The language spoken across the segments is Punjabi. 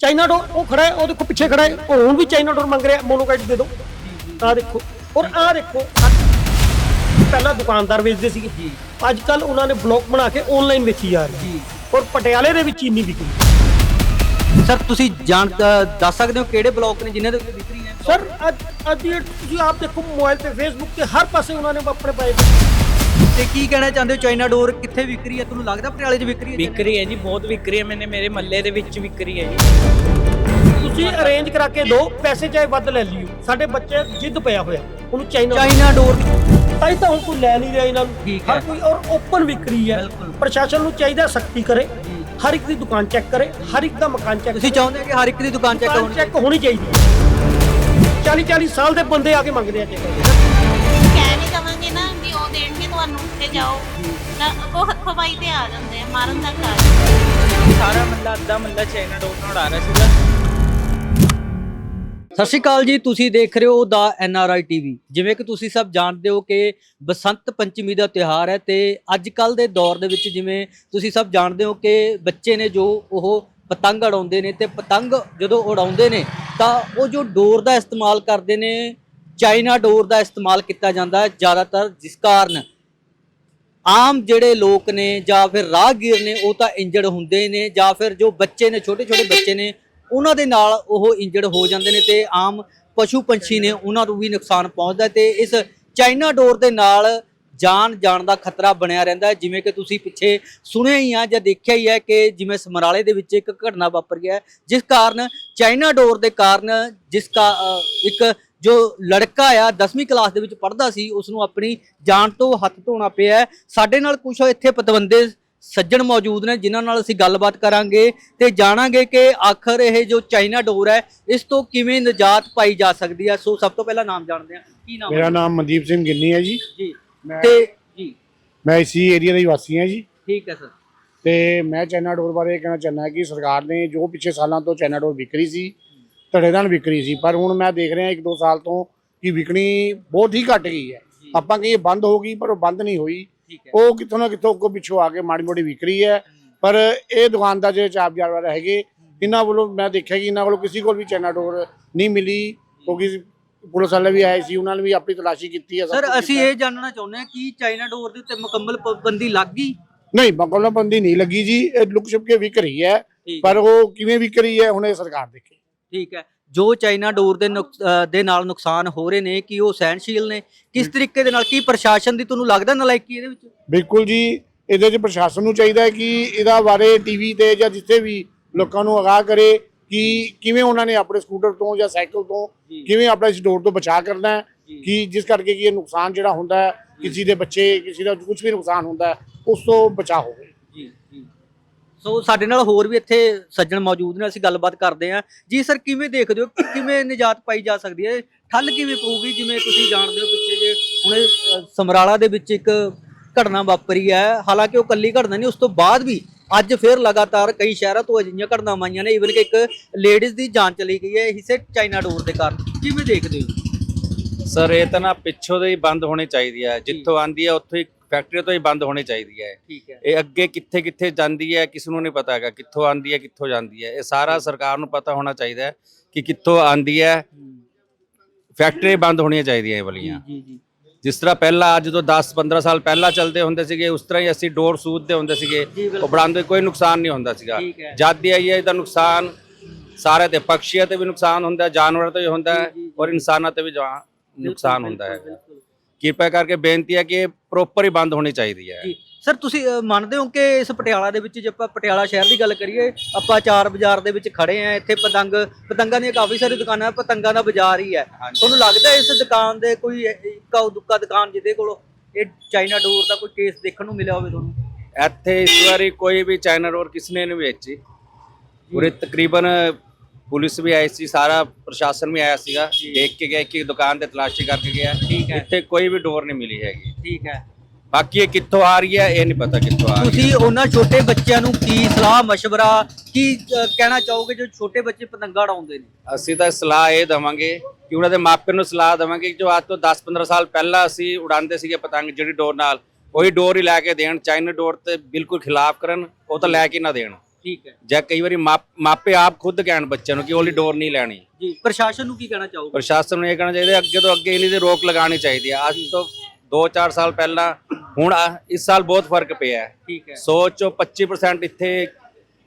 ਚਾਈਨਾ ਡੋਰ ਉਹ ਖੜਾ ਹੈ ਉਹ ਦੇਖੋ ਪਿੱਛੇ ਖੜਾ ਹੈ। ਉਹ ਹੁਣ ਵੀ ਚਾਈਨਾ ਡੋਰ ਮੰਗ ਰਿਹਾ ਮੋਨੋਕਾਈਟ ਦੇ ਦਿਓ। ਆਹ ਦੇਖੋ ਔਰ ਆਹ ਦੇਖੋ ਪਹਿਲਾਂ ਦੁਕਾਨਦਾਰ ਵੇਚਦੇ ਸੀਗੇ। ਜੀ। ਅੱਜ ਕੱਲ ਉਹਨਾਂ ਨੇ ਬਲੌਕ ਬਣਾ ਕੇ ਆਨਲਾਈਨ ਵੇਚੀ ਜਾ ਰਹੀ ਜੀ। ਔਰ ਪਟਿਆਲੇ ਦੇ ਵਿੱਚ ਇੰਨੀ ਵਿਕਰੀ। ਸਰ ਤੁਸੀਂ ਜਾਣ ਦੱਸ ਸਕਦੇ ਹੋ ਕਿਹੜੇ ਬਲੌਕ ਨੇ ਜਿਨ੍ਹਾਂ ਦੇ ਉੱਤੇ ਵਿਕਰੀ ਹੈ? ਸਰ ਅੱਜ ਅੱਜ ਤੁਸੀਂ ਆਪ ਦੇਖੋ ਮੋਬਾਈਲ ਤੇ ਫੇਸਬੁੱਕ ਤੇ ਹਰ ਪਾਸੇ ਉਹਨਾਂ ਨੇ ਆਪਣੇ ਪਾਏ ਤੇ ਕੀ ਕਹਿਣਾ ਚਾਹੁੰਦੇ ਹੋ? ਚਾਈਨਾ ਡੋਰ ਕਿੱਥੇ ਵਿਕਰੀ ਹੈ? ਤੁਹਾਨੂੰ ਲੱਗਦਾ ਪਟਿਆਲੇ 'ਚ ਵਿਕਰੀ ਹੈ ਵਿਕਰੀ ਹੈ ਜੀ ਬਹੁਤ ਵਿਕਰੀ ਹੈ ਮੈਨੇ ਮੇਰੇ ਮੱਲੇ ਦੇ ਵਿੱਚ ਵਿਕਰੀ ਹੈ ਜੀ। ਤੁਸੀਂ ਅਰੇਂਜ ਕਰਾ ਕੇ ਦਿਓ ਪੈਸੇ ਚਾਹੇ ਵੱਧ ਲੈ ਲਿਓ। ਸਾਡੇ ਬੱਚੇ ਜਿੱਦ ਪਿਆ ਹੋਇਆ ਉਹਨੂੰ ਚਾਈਨਾ ਚਾਈਨਾ ਡੋਰ ਤਾਂ ਹੀ ਤਾਂ ਹੁਣ ਕੋਈ ਲੈ ਨਹੀਂ ਰਿਹਾ ਇਹਨਾਂ ਨੂੰ। ਠੀਕ ਹਰ। ਕੋਈ ਔਰ ਓਪਨ ਵਿਕਰੀ ਹੈ। ਬਿਲਕੁਲ। ਪ੍ਰਸ਼ਾਸਨ ਨੂੰ ਚਾਹੀਦਾ ਸਖਤੀ ਕਰੇ ਜੀ। ਹਰ ਇੱਕ ਦੀ ਦੁਕਾਨ ਚੈੱਕ ਕਰੇ ਹਰ ਇੱਕ ਦਾ ਮਕਾਨ ਚੈੱਕ ਤੁਸੀਂ ਚਾਹੁੰਦੇ ਹੋ ਕਿ ਹਰ ਇੱਕ ਦੀ ਦੁਕਾਨ ਚੈੱਕ ਦੁਕਾਨ ਹੋਣੀ ਚੈੱਕ ਹੋਣੀ ਚਾਹੀਦੀ ਹੈ। 40 40 ਸਾਲ ਦੇ ਬੰਦੇ ਆ ਕੇ ਮੰਗਦੇ ਆ ਚੈੱਕ। ਜਾਓ? ਤਾਂ ਉਹ ਹੱਥੋਂ ਪਾਈ ਤੇ ਆ ਜਾਂਦੇ ਆ ਮਾਰਨ ਤੱਕ ਆ ਜਾਂਦੇ ਆ। ਸਾਰਾ ਮੱਲਾ ਅੱਧਾ ਮੱਲਾ ਚਾਈਨਾ ਡੋਰ ਨਾਲ ਉਡਾ ਰਿਹਾ ਸੀਗਾ। ਸਤਿ ਸ਼੍ਰੀ ਅਕਾਲ ਜੀ ਤੁਸੀਂ ਦੇਖ ਰਹੇ ਹੋ ਦਾ ਐਨ ਆਰ ਆਈ ਟੀਵੀ ਜਿਵੇਂ ਕਿ ਤੁਸੀਂ ਸਭ ਜਾਣਦੇ ਹੋ ਕਿ ਬਸੰਤ ਪੰਚਮੀ ਦਾ ਤਿਉਹਾਰ ਹੈ ਤੇ ਅੱਜ ਕੱਲ ਦੇ ਦੌਰ ਦੇ ਵਿੱਚ ਜਿਵੇਂ ਤੁਸੀਂ ਸਭ ਜਾਣਦੇ ਹੋ ਕਿ ਬੱਚੇ ਨੇ ਜੋ ਉਹ ਪਤੰਗ ਉਡਾਉਂਦੇ ਨੇ ਤੇ ਪਤੰਗ ਜਦੋਂ ਉਡਾਉਂਦੇ ਨੇ ਤਾਂ ਉਹ ਜੋ ਡੋਰ ਦਾ ਇਸਤੇਮਾਲ ਕਰਦੇ ਨੇ ਚਾਈਨਾ ਡੋਰ ਦਾ ਇਸਤੇਮਾਲ ਕੀਤਾ ਜਾਂਦਾ ਹੈ ਜ਼ਿਆਦਾਤਰ ਜਿਸ ਕਾਰਨ ਆਮ ਜਿਹੜੇ ਲੋਕ ਨੇ ਜਾਂ ਫਿਰ ਰਾਹਗੀਰ ਨੇ ਉਹ ਤਾਂ ਇੰਜਰਡ ਹੁੰਦੇ ਨੇ ਜਾਂ ਫਿਰ ਜੋ ਬੱਚੇ ਨੇ ਛੋਟੇ ਛੋਟੇ ਬੱਚੇ ਨੇ ਉਹਨਾਂ ਦੇ ਨਾਲ ਉਹ ਇੰਜਰਡ ਹੋ ਜਾਂਦੇ ਨੇ ਤੇ ਆਮ ਪਸ਼ੂ ਪੰਛੀ ਨੇ ਉਹਨਾਂ ਨੂੰ ਵੀ ਨੁਕਸਾਨ ਪਹੁੰਚਦਾ ਹੈ ਤੇ ਇਸ ਚਾਈਨਾ ਡੋਰ ਦੇ ਨਾਲ ਜਾਨ ਜਾਣ ਦਾ ਖਤਰਾ ਬਣਿਆ ਰਹਿੰਦਾ ਜਿਵੇਂ ਕਿ ਤੁਸੀਂ ਪਿੱਛੇ ਸੁਣਿਆ ਹੀ ਆ ਜਾਂ ਦੇਖਿਆ ਹੀ ਹੈ ਕਿ ਜਿਵੇਂ ਸਮਰਾਲੇ ਦੇ ਵਿੱਚ ਇੱਕ ਘਟਨਾ ਵਾਪਰ ਗਿਆ ਹੈ, ਜਿਸ ਕਾਰਨ ਚਾਈਨਾ ਡੋਰ ਦੇ ਕਾਰਨ ਜਿਸ ਕਾ ਇੱਕ ਜੋ ਲੜਕਾ ਆ 10ਵੀਂ ਕਲਾਸ ਦੇ ਵਿੱਚ ਪੜ੍ਹਦਾ ਸੀ ਉਸ ਨੂੰ ਆਪਣੀ ਜਾਨ ਤੋਂ ਹੱਥ ਧੋਣਾ ਪਿਆ। ਸਾਡੇ ਨਾਲ ਕੁਝ ਇੱਥੇ ਪਤਵੰਦੇ ਸੱਜਣ ਮੌਜੂਦ ਨੇ ਜਿਨ੍ਹਾਂ ਨਾਲ ਅਸੀਂ ਗੱਲਬਾਤ ਕਰਾਂਗੇ ਤੇ ਜਾਣਾਂਗੇ ਕਿ ਆਖਰ ਇਹ ਜੋ ਚਾਈਨਾ ਡੋਰ ਹੈ ਇਸ ਤੋਂ ਕਿਵੇਂ ਨਿਜਾਤ ਪਾਈ ਜਾ ਸਕਦੀ ਹੈ। ਸੋ ਸਭ ਤੋਂ ਪਹਿਲਾਂ ਨਾਮ ਜਾਣਦੇ ਹਾਂ। ਕੀ ਨਾਮ ਮੇਰਾ ਨਾਮ ਮਨਦੀਪ ਸਿੰਘ ਗਿੰਨੀ ਹੈ ਜੀ। ਜੀ। ਮੈਂ ਤੇ ਜੀ। ਮੈਂ ਇਸੀ ਏਰੀਆ ਦਾ ਹੀ ਵਾਸੀ ਹਾਂ ਜੀ। ਠੀਕ ਹੈ ਸਰ। ਤੇ ਮੈਂ ਚਾਈਨਾ ਡੋਰ ਬਾਰੇ ਇਹ ਕਹਿਣਾ ਚਾਹੁੰਦਾ ਕਿ ਸਰਕਾਰ ਨੇ ਜੋ ਪਿਛੇ ਸਾਲਾਂ ਤੋਂ ਚਾਈਨਾ ਡੋਰ ਵਿਕਰੀ ਸੀ ਧੜੇਦਾਰ ਵਿਕਰੀ ਸੀ ਪਰ ਹੁਣ ਮੈਂ ਦੇਖ ਰਿਹਾ ਇੱਕ ਦੋ ਸਾਲ ਤੋਂ ਕਿ ਵਿਕਣੀ ਬਹੁਤ ਹੀ ਘਟ ਗਈ ਹੈ। ਆਪਾਂ ਕਹੀਏ ਬੰਦ ਹੋ ਗਈ ਪਰ ਉਹ ਬੰਦ ਨਹੀਂ ਹੋਈ। ਉਹ ਕਿਥੋਂ ਨਾ ਕਿਥੋਂ ਅੱਗੋਂ ਪਿੱਛੋਂ ਆ ਕੇ ਮਾੜੀ ਮੋਟੀ ਵਿਕਰੀ ਹੈ। ਪਰ ਇਹ ਦੁਕਾਨਦਾਰ ਜਿਹੜੇ ਚਾਪ ਜਾਰ ਵਾਲੇ ਹੈਗੇ ਇਹਨਾਂ ਵੱਲੋਂ ਮੈਂ ਦੇਖਿਆ ਕਿ ਇਹਨਾਂ ਕੋਲੋਂ ਕਿਸੇ ਕੋਲ ਵੀ ਚਾਈਨਾ ਡੋਰ ਨਹੀਂ ਮਿਲੀ। ਕਿਉਂਕਿ ਪੁਲਿਸ ਵਾਲੇ ਵੀ ਆਏ ਸੀ ਉਹਨਾਂ ਨੇ ਵੀ ਆਪਣੀ ਤਲਾਸ਼ੀ ਕੀਤੀ ਹੈ ਸਰ ਅਸੀਂ ਕੀਤਾ। ਇਹ ਜਾਣਨਾ ਚਾਹੁੰਦੇ ਹਾਂ ਕਿ ਚਾਈਨਾ ਡੋਰ ਦੇ ਉੱਤੇ ਮੁਕੰਮਲ ਪਾਬੰਦੀ ਲੱਗ ਗਈ? ਨਹੀਂ ਬੰਦੀ ਨਹੀਂ ਲੱਗੀ ਜੀ ਇਹ ਲੁਕ ਛਿਪ ਕੇ ਵਿਕ ਰਹੀ ਹੈ। ਪਰ ਉਹ ਕਿਵੇਂ ਵਿਕ ਰਹੀ ਹੈ ਹੁਣ ਇਹ ਸਰਕਾਰ ਦੇਖੇ। ਠੀਕ ਹੈ। ਜੋ ਚਾਈਨਾ ਡੋਰ ਦੇ ਨੁਕਸ- ਦੇ ਨਾਲ ਨੁਕਸਾਨ ਹੋ ਰਹੇ ਨੇ ਕਿ ਉਹ ਸਹਿਨਸ਼ੀਲ ਨੇ? ਕਿਸ ਤਰੀਕੇ ਦੇ ਨਾਲ ਕੀ ਪ੍ਰਸ਼ਾਸਨ ਦੀ ਤੁਹਾਨੂੰ ਲੱਗਦਾ ਨਲਾਇਕੀ ਇਹਦੇ ਵਿੱਚ? ਬਿਲਕੁਲ ਜੀ ਇਹਦੇ 'ਚ ਪ੍ਰਸ਼ਾਸਨ ਨੂੰ ਚਾਹੀਦਾ ਹੈ ਕਿ ਇਹਦਾ ਬਾਰੇ ਟੀਵੀ ਤੇ ਜਾਂ ਜਿੱਥੇ ਵੀ ਲੋਕਾਂ ਨੂੰ ਅਗਾਹ ਕਰੇ ਕਿ ਕਿਵੇਂ ਉਹਨਾਂ ਨੇ ਆਪਣੇ ਸਕੂਟਰ ਤੋਂ ਜਾਂ ਸਾਈਕਲ ਤੋਂ ਜੀ। ਕਿਵੇਂ ਆਪਣਾ ਇਸ ਡੋਰ ਤੋਂ ਬਚਾਅ ਕਰਨਾ ਹੈ ਜੀ। ਕਿ ਜਿਸ ਕਰਕੇ ਕਿ ਇਹ ਨੁਕਸਾਨ ਜਿਹੜਾ ਹੁੰਦਾ ਹੈ ਕਿਸੇ ਦੇ ਬੱਚੇ ਕਿਸੇ ਦਾ ਕੁਝ ਵੀ ਨੁਕਸਾਨ ਹੁੰਦਾ ਹੈ ਉਸ ਤੋਂ ਬਚਾਅ ਹੋਵੇ। ਸੋ ਸਾਡੇ ਨਾਲ ਹੋਰ ਵੀ ਇੱਥੇ ਸੱਜਣ ਮੌਜੂਦ ਨੇ ਅਸੀਂ ਗੱਲਬਾਤ ਕਰਦੇ ਹਾਂ। ਜੀ ਸਰ ਕਿਵੇਂ ਦੇਖਦੇ ਹੋ? ਕਿ ਕਿਵੇਂ ਨਿਜਾਤ ਪਾਈ ਜਾ ਸਕਦੀ ਹੈ? ਠੱਲ ਕਿਵੇਂ ਪਊਗੀ? ਜਿਵੇਂ ਤੁਸੀਂ ਜਾਣਦੇ ਹੋ ਪਿੱਛੇ ਜੇ ਹੁਣੇ ਸਮਰਾਲਾ ਦੇ ਵਿੱਚ ਇੱਕ ਘਟਨਾ ਵਾਪਰੀ ਹੈ। ਹਾਲਾਂਕਿ ਉਹ ਕੱਲੀ ਘਟਨਾ ਨਹੀਂ ਉਸ ਤੋਂ ਬਾਅਦ ਵੀ ਅੱਜ ਫਿਰ ਲਗਾਤਾਰ ਕਈ ਸ਼ਹਿਰਾਂ ਤੋਂ ਅਜਿਹੀਆਂ ਘਟਨਾਵਾਂ ਆਈਆਂ ਨੇ। ਈਵਨ ਕਿ ਇੱਕ ਲੇਡੀਜ਼ ਦੀ ਜਾਨ ਚਲੀ ਗਈ ਹੈ ਇਸੇ ਚਾਈਨਾ ਡੋਰ ਦੇ ਕਾਰਨ। ਕਿਵੇਂ ਦੇਖਦੇ ਹੋ? ਸਰ ਇਹ ਤਾਂ ਨਾ ਪਿੱਛੋਂ ਦੇ ਹੀ ਬੰਦ ਹੋਣੀ ਚਾਹੀਦੀ ਹੈ ਜਿੱਥੋਂ ਆਂਦੀ ਹੈ ਉੱਥੋਂ ਹੀ ਫੈਕਟਰੀ ਤੋਂ ਹੀ ਬੰਦ ਹੋਣੀ ਚਾਹੀਦੀ ਹੈ। ਠੀਕ ਹੈ। ਇਹ ਅੱਗੇ ਕਿੱਥੇ ਕਿੱਥੇ ਜਾਂਦੀ ਹੈ ਕਿਸ ਨੂੰ ਨਹੀਂ ਪਤਾ ਹੈਗਾ ਕਿੱਥੋਂ ਆਂਦੀ ਹੈ ਕਿੱਥੋਂ ਜਾਂਦੀ ਹੈ। ਇਹ ਸਾਰਾ ਸਰਕਾਰ ਨੂੰ ਪਤਾ ਹੋਣਾ ਚਾਹੀਦਾ ਹੈ ਕਿ ਕਿੱਥੋਂ ਆਂਦੀ ਹੈ। ਫੈਕਟਰੀ ਬੰਦ ਹੋਣੀਆਂ ਚਾਹੀਦੀਆਂ ਇਹ ਵਾਲੀਆਂ। ਜੀ ਜੀ ਜਿਸ ਤਰ੍ਹਾਂ ਪਹਿਲਾਂ ਅੱਜ ਤੋਂ 10 15 ਸਾਲ ਪਹਿਲਾਂ ਚੱਲਦੇ ਹੁੰਦੇ ਸੀਗੇ ਉਸ ਤਰ੍ਹਾਂ ਹੀ ਅਸੀਂ ਡੋਰ ਸੂਦਦੇ ਹੁੰਦੇ ਸੀਗੇ। ਉਹ ਬਣਾਉਂਦੇ ਕੋਈ ਨੁਕਸਾਨ ਨਹੀਂ ਹੁੰਦਾ ਸੀਗਾ। ਠੀਕ ਹੈ। ਜਦ ਦੀ ਆਈ ਹੈ ਇਹਦਾ ਨੁਕਸਾਨ ਸਾਰੇ ਤੇ ਪੰਛੀਆਂ ਤੇ ਵੀ ਨੁਕਸਾਨ ਹੁੰਦਾ ਹੈ ਜਾਨਵਰਾਂ ਤੇ ਵੀ ਹੁੰਦਾ ਹੈ ਔਰ ਇਨਸਾਨਾਂ ਤੇ ਵੀ ਜਾ- ਨੁਕਸਾਨ ਹੁੰਦਾ ਹੈ ਬਿਲਕੁਲ। ਕਿਰਪਾ ਕਰਕੇ ਬੇਨਤੀ ਹੈ ਕਿ ਪ੍ਰੋਪਰ ਹੀ ਬੰਦ ਹੋਣੀ ਚਾਹੀਦੀ ਹੈ। ਜੀ। ਸਰ ਤੁਸੀਂ ਅ, ਮੰਨਦੇ ਹੋ ਕਿ ਇਸ ਪਟਿਆਲਾ ਦੇ ਵਿੱਚ ਜੇ ਆਪਾਂ ਪਟਿਆਲਾ ਸ਼ਹਿਰ ਦੀ ਗੱਲ ਕਰੀਏ ਆਪਾਂ ਚਾਰ ਬਾਜ਼ਾਰ ਦੇ ਵਿੱਚ ਖੜੇ ਆ ਇੱਥੇ ਪਤੰਗ ਪਤੰਗਾਂ ਦੀਆਂ ਕਾਫੀ ਸਾਰੀ ਦੁਕਾਨਾਂ ਪਤੰਗਾਂ ਦਾ ਬਾਜ਼ਾਰ ਹੀ ਹੈ। ਹਾਂਜੀ। ਤੁਹਾਨੂੰ ਲੱਗਦਾ ਇਸ ਦੁਕਾਨ ਦੇ ਕੋਈ ਇੱਕਾ ਦੁੱਕਾ ਦੁਕਾਨ ਜਿਹਦੇ ਕੋਲ ਇਹ ਚਾਈਨਾ ਡੋਰ ਦਾ ਕੋਈ ਕੇਸ ਦੇਖਣ ਨੂੰ ਮਿਲਿਆ ਹੋਵੇ ਤੁਹਾਨੂੰ? ਇੱਥੇ ਇਸ ਵਾਰੀ ਕੋਈ ਵੀ ਚਾਈਨਾ ਡੋਰ ਕਿਸਨੇ ਨਹੀਂ ਵੇਚੀ। ਪੂਰੇ ਤਕਰੀਬਨ ਪੁਲਿਸ ਵੀ ਆਈ ਸੀ ਸਾਰਾ ਪ੍ਰਸ਼ਾਸਨ ਵੀ ਆਇਆ ਸੀਗਾ। ਦੇਖ ਕੇ ਗਿਆ ਇੱਕ ਦੁਕਾਨ ਤੇ ਤਲਾਸ਼ੀ ਕਰਕੇ ਗਿਆ। ਠੀਕ ਹੈ। ਇੱਥੇ ਕੋਈ ਵੀ ਡੋਰ ਨਹੀਂ ਮਿਲੀ ਹੈਗੀ। ਠੀਕ ਹੈ। ਬਾਕੀ ਇਹ ਕਿੱਥੋਂ ਆ ਰਹੀ ਹੈ ਇਹ ਨਹੀਂ ਪਤਾ ਕਿੱਥੋਂ ਆ ਰਹੀ ਤੁਸੀਂ ਉਹਨਾਂ ਛੋਟੇ ਬੱਚਿਆਂ ਨੂੰ ਕੀ ਸਲਾਹ مشਵਰਾ ਕੀ ਕਹਿਣਾ ਚਾਹੋਗੇ ਜੋ ਛੋਟੇ ਬੱਚੇ ਪਤੰਗਾ ਉਡਾਉਂਦੇ ਨੇ? ਅਸੀਂ ਤਾਂ ਸਲਾਹ ਇਹ ਦਵਾਂਗੇ ਕਿ ਉਹਨਾਂ ਦੇ ਮਾਪਿਆਂ ਨੂੰ ਸਲਾਹ ਦਵਾਂਗੇ ਜੋ ਅੱਜ ਤੋਂ 10-15 ਸਾਲ ਪਹਿਲਾਂ ਅਸੀਂ ਉਡਾਉਂਦੇ ਸੀਗੇ ਪਤੰਗ ਜਿਹੜੀ ਡੋਰ ਨਾਲ ਉਹੀ ਡੋਰ ਹੀ ਲੈ ਕੇ ਦੇਣ ਚਾਈਨਾ ਡੋਰ ਤੇ ਬਿਲਕੁਲ ਖਿਲਾਫ ਕਰਨ ਉਹ ਤਾਂ ਲੈ ਕੇ ਨਾ ਦੇਣ। ਠੀਕ ਹੈ। ਜਾਂ ਕਈ ਵਾਰੀ ਮਾਪ- ਮਾਪੇ ਆਪ ਖੁਦ ਕਹਿਣ ਬੱਚਿਆਂ ਨੂੰ ਕਿ ਉਹਲੀ ਡੋਰ ਨਹੀਂ ਲੈਣੀ। ਜੀ ਪ੍ਰਸ਼ਾਸਨ ਨੂੰ ਕੀ ਕਹਿਣਾ ਚਾਹੋਗੇ? ਪ੍ਰਸ਼ਾਸਨ ਨੂੰ ਇਹ ਕਹਿਣਾ ਚਾਹੀਦਾ ਅੱਗੇ ਤੋਂ ਅੱਗੇ ਇਹਨੀ ਤੇ ਰੋਕ ਲਗਾਉਣੀ ਚਾਹੀਦੀ ਹੈ ਅੱਜ ਤੋਂ 2-4 ਸਾਲ ਪਹਿਲਾਂ ਹੁਣ ਆ- ਇਸ ਸਾਲ ਬਹੁਤ ਫ਼ਰਕ ਪਿਆ ਹੈ। ਠੀਕ ਹੈ। 100 ਚੋਂ 25% ਇੱਥੇ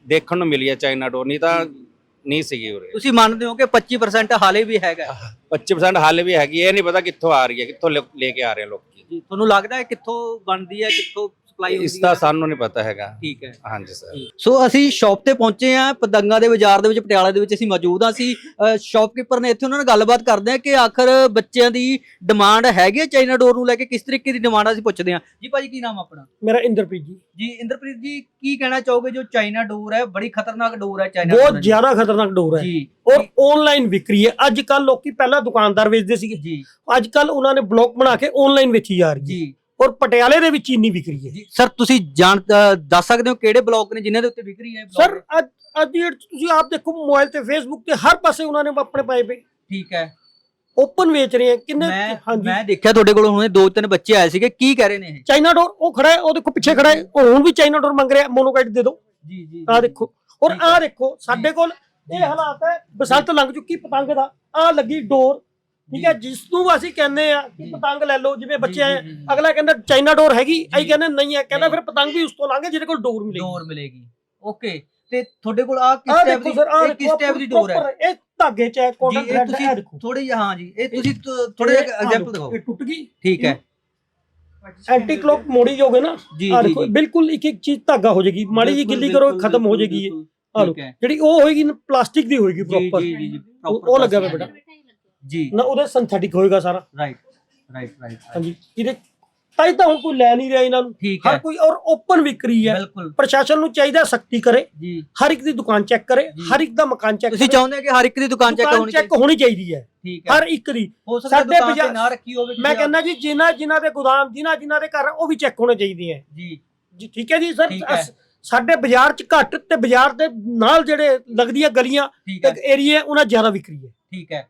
ਦੇਖਣ ਨੂੰ ਮਿਲੀ ਹੈ ਚਾਈਨਾ ਡੋਰ ਨਹੀਂ ਤਾਂ ਨਹੀਂ ਸੀਗੀ ਉਰੇ। ਤੁਸੀਂ ਮੰਨਦੇ ਹੋ ਕਿ 25% ਹਾਲੇ ਵੀ ਹੈਗਾ? 25% ਹਾਲੇ ਵੀ ਹੈਗੀ ਹੈ, ਇਹ ਨਹੀਂ ਪਤਾ ਕਿੱਥੋਂ ਆ ਰਹੀ ਹੈ ਕਿੱਥੋਂ ਲੈ ਲੈ ਕੇ ਆ ਰਹੇ ਲੋਕੀ। ਜੀ ਤੁਹਾਨੂੰ ਲੱਗਦਾ ਹੈ ਕਿੱਥੋਂ ਬਣਦੀ ਹੈ ਕਿੱਥੋਂ ਸਪਲਾਈ ਇਸ ਹੁੰਦੀ ਦਾ ਹੈ ਸਾਨੂੰ ਨਹੀਂ ਪਤਾ ਹੈਗਾ। ਠੀਕ ਹੈ। ਹਾਂਜੀ ਸਰ। ਸੋ ਅਸੀਂ ਸ਼ਾਪ ਤੇ ਪਹੁੰਚੇ ਆ ਪਤੰਗਾਂ ਦੇ ਬਾਜ਼ਾਰ ਦੇ ਵਿੱਚ ਪਟਿਆਲਾ ਦੇ ਵਿੱਚ ਅਸੀਂ ਮੌਜੂਦ ਆ ਅਸੀਂ ਸ਼ਾਪਕੀਪਰ ਨੇ ਇੱਥੇ ਉਹਨਾਂ ਨਾਲ ਗੱਲਬਾਤ ਕਰਦੇ ਆ ਕਿ ਆਖਰ ਬੱਚਿਆਂ ਦੀ ਡਿਮਾਂਡ ਹੈਗੀ ਚਾਈਨਾ ਡੋਰ ਨੂੰ ਲੈ ਕੇ? ਕਿਸ ਤਰੀਕੇ ਦੀ ਡਿਮਾਂਡ ਅਸੀਂ ਪੁੱਛਦੇ ਆ ਜੀ ਭਾਜੀ ਕੀ ਨਾਮ ਆਪਣਾ? ਮੇਰਾ ਇੰਦਰਪ੍ਰੀਤ ਜੀ। ਜੀ ਇੰਦਰਪ੍ਰੀਤ ਜੀ ਕੀ ਕਹਿਣਾ ਚਾਹੋਗੇ ਜੋ ਚਾਈਨਾ ਡੋਰ ਹੈ? ਬੜੀ ਖਤਰਨਾਕ ਡੋਰ ਹੈ ਚਾਈਨਾ ਬਹੁਤ ਜ਼ਿਆਦਾ ਖਤਰਨਾਕ ਡੋਰ ਹੈ। ਜੀ। ਔਰ ਆਨਲਾਈਨ ਵਿਕਰੀ ਹੈ। ਅੱਜ ਕੱਲ ਲੋਕੀ ਪਹਿਲਾਂ ਦੁਕਾਨਦਾਰ ਵੇਚਦੇ ਸੀਗੇ। ਜੀ। ਅੱਜ ਕੱਲ ਉਹਨਾਂ ਨੇ ਬਲੌਕ ਬਣਾ ਕੇ ਆਨਲਾਈਨ ਵੇਚੀ ਜਾ ਰਹੀ ਹੈ। ਜੀ। ਔਰ ਪਟਿਆਲੇ ਦੇ ਵਿੱਚ ਇੰਨੀ ਵਿਕਰੀ ਹੈ। ਸਰ ਤੁਸੀਂ ਜਾਣ ਅ, ਦੱਸ ਸਕਦੇ ਹੋ ਕਿਹੜੇ ਬਲੌਕ ਨੇ ਜਿਨ੍ਹਾਂ ਦੇ ਉੱਤੇ ਵਿਕਰੀ ਹੈ ਸਰ ਅੱਜ ਅੱਜ ਦੀ 'ਚ ਤੁਸੀਂ ਆਪ ਦੇਖੋ ਮੋਬਾਈਲ ਤੇ ਫੇਸਬੁੱਕ ਤੇ ਹਰ ਪਾਸੇ ਉਹਨਾਂ ਨੇ ਆਪਣੇ ਪਾਏ ਪਏ। ਠੀਕ ਹੈ। ਓਪਨ ਵੇਚ ਰਹੇ ਹੈ ਕਿੰਨੇ ਮੈਂ ਹਾਂਜੀ। ਮੈਂ ਦੇਖਿਆ ਤੁਹਾਡੇ ਕੋਲ ਹੁਣੇ ਦੋ ਤਿੰਨ ਬੱਚੇ ਆਏ ਸੀਗੇ। ਕੀ ਕਹਿ ਰਹੇ ਨੇ ਇਹ? ਚਾਈਨਾ ਡੋਰ ਉਹ ਖੜਾ ਹੈ ਉਹ ਦੇਖੋ ਪਿੱਛੇ ਖੜਾ ਹੈ। ਉਹ ਹੁਣ ਵੀ ਚਾਈਨਾ ਡੋਰ ਮੰਗ ਰਿਹਾ ਮੋਨੋਕਾਈਟ ਦੇ ਦਿਓ ਜੀ ਜੀ ਆਹ ਦੇਖੋ। ਔਰ ਠੀਕ ਹੈ। ਆਹ ਦੇਖੋ ਸਾਡੇ ਕੋਲ ਇਹ। ਹਾਲਾਤ ਹੈ ਬਸੰਤ ਲੰਘ ਚੁੱਕੀ ਪਤੰਗ ਦਾ। ਆਹ ਲੱਗੀ ਡੋਰ ਠੀਕ ਹੈ ਜਿਸ ਨੂੰ ਅਸੀਂ ਕਹਿੰਦੇ ਆ ਕਿ। ਪਤੰਗ ਲੈ ਲਓ ਜਿਵੇਂ ਬੱਚੇ ਆਏ। ਅਗਲਾ ਕਹਿੰਦਾ ਚਾਈਨਾ ਡੋਰ ਹੈਗੀ ਅਸੀਂ। ਕਹਿੰਦੇ ਨਹੀਂ ਹੈ ਕਹਿੰਦਾ। ਫਿਰ ਪਤੰਗ ਵੀ ਉਸ ਤੋਂ ਲੰਘੇ ਜਿਹਦੇ ਕੋਲ ਡੋਰ ਮਿਲੇਗੀ। ਡੋਰ ਮਿਲੇਗੀ। ਓਕੇ ਤੇ ਤੁਹਾਡੇ ਕੋਲ ਆ ਕਿਸ ਟਾਈਪ ਦੀ ਇਹ ਕਿਸ ਟਾਈਪ ਦੀ ਡੋਰ ਹੈ? ਇਹ ਧਾਗੇ ਚ ਹੈ ਕੋਟਨ ਇਹ ਥ੍ਰੈਡ ਹੈ ਦੇਖੋ। ਥੋੜੇ ਜਿਹਾ ਹਾਂ ਜੀ ਇਹ ਤੁਸੀਂ ਥੋੜੇ ਜਿਹਾ ਐਗਜ਼ਾਮਪਲ ਦਿਖਾਓ। ਇਹ ਟੁੱਟ ਗਈ ਠੀਕ ਹੈ। ਐਂਟੀ ਕਲੌਕ ਮੋੜੀ ਜਾਓਗੇ ਨਾ। ਜੀ ਦੇਖੋ ਬਿਲਕੁਲ ਇੱਕ ਇੱਕ ਚੀਜ਼ ਧਾਗਾ ਹੋ ਜਾਏਗੀ ਮਾੜੀ ਜੀ ਗਿੱਲੀ ਕਰੋ ਖਤਮ ਹੋ ਜਾਏਗੀ ਇਹ। ਠੀਕ ਹੈ। ਜਿਹੜੀ ਉਹ ਹੋਏਗੀ ਪਲਾਸਟਿਕ ਦੀ ਹੋਏਗੀ ਪ੍ਰੋਪਰ ਉਹ- ਲੱਗਾ ਹੋਇਆ। ਬੇਟਾ। ਜੀ। ਨਾ ਉਹਦੇ ਸਿੰਥੈਟਿਕ ਹੋਏਗਾ ਸਾਰਾ। ਰਾਈਟ ਰਾਈਟ ਰਾਈਟ ਹਾਂਜੀ। ਇਹਦੇ ਤਾਂ ਹੀ ਤਾਂ ਹੁਣ ਕੋਈ ਲੈ ਨਹੀਂ ਰਿਹਾ ਇਹਨਾਂ ਨੂੰ। ਠੀਕ ਹਰ ਹੈ। ਕੋਈ ਔਰ ਓਪਨ ਵਿਕਰੀ ਹੈ। ਬਿਲਕੁਲ। ਪ੍ਰਸ਼ਾਸਨ ਨੂੰ ਚਾਹੀਦਾ ਸਖਤੀ ਕਰੇ। ਜੀ। ਹਰ ਇੱਕ ਦੀ ਦੁਕਾਨ ਚੈੱਕ ਕਰੇ। ਜੀ। ਹਰ ਇੱਕ ਦਾ ਮਕਾਨ ਚੈੱਕ ਤੁਸੀਂ ਚਾਹੁੰਦੇ ਹੋ ਕਿ ਹਰ ਇੱਕ ਦੀ ਦੁਕਾਨ ਚੈੱਕ ਹੋਣੀ ਚਾਹੀਦੀ? ਹੋਣੀ ਚਾਹੀਦੀ ਹੈ। ਠੀਕ ਹੈ। ਹਰ ਇੱਕ ਦੀ। ਹੋ ਸਕਦਾ ਸਾਡੇ ਦੁਕਾਨ ਤੇ ਬਾਜ਼ਾਰ- ਨਾ ਰੱਖੀ ਹੋਵੇ ਮੈਂ ਕਿਸੇ ਕਹਿੰਦਾ ਜੀ ਜਿਨ੍ਹਾਂ ਜਿਨ੍ਹਾਂ ਦੇ ਗੋਦਾਮ ਜਿਨ੍ਹਾਂ ਜਿਨ੍ਹਾਂ ਦੇ ਘਰ ਉਹ ਵੀ ਚੈੱਕ ਹੋਣੇ ਚਾਹੀਦੇ ਹੈ। ਜੀ। ਜੀ ਠੀਕ ਹੈ ਜੀ ਸਰ। ਠੀਕ ਹੈ। ਅਸ- ਸਾਡੇ ਬਾਜ਼ਾਰ 'ਚ ਘੱਟ ਤੇ ਬਾਜ਼ਾਰ ਦੇ ਨਾਲ ਜਿਹੜੇ ਲੱਗਦੀਆਂ ਗਲੀਆਂ ਠੀਕ ਹੈ। ਤੇ ਏਰੀਆ ਉਹਨਾਂ ਜ਼ਿਆਦਾ ਵਿਕਰੀ ਹੈ। ਠੀਕ ਹੈ।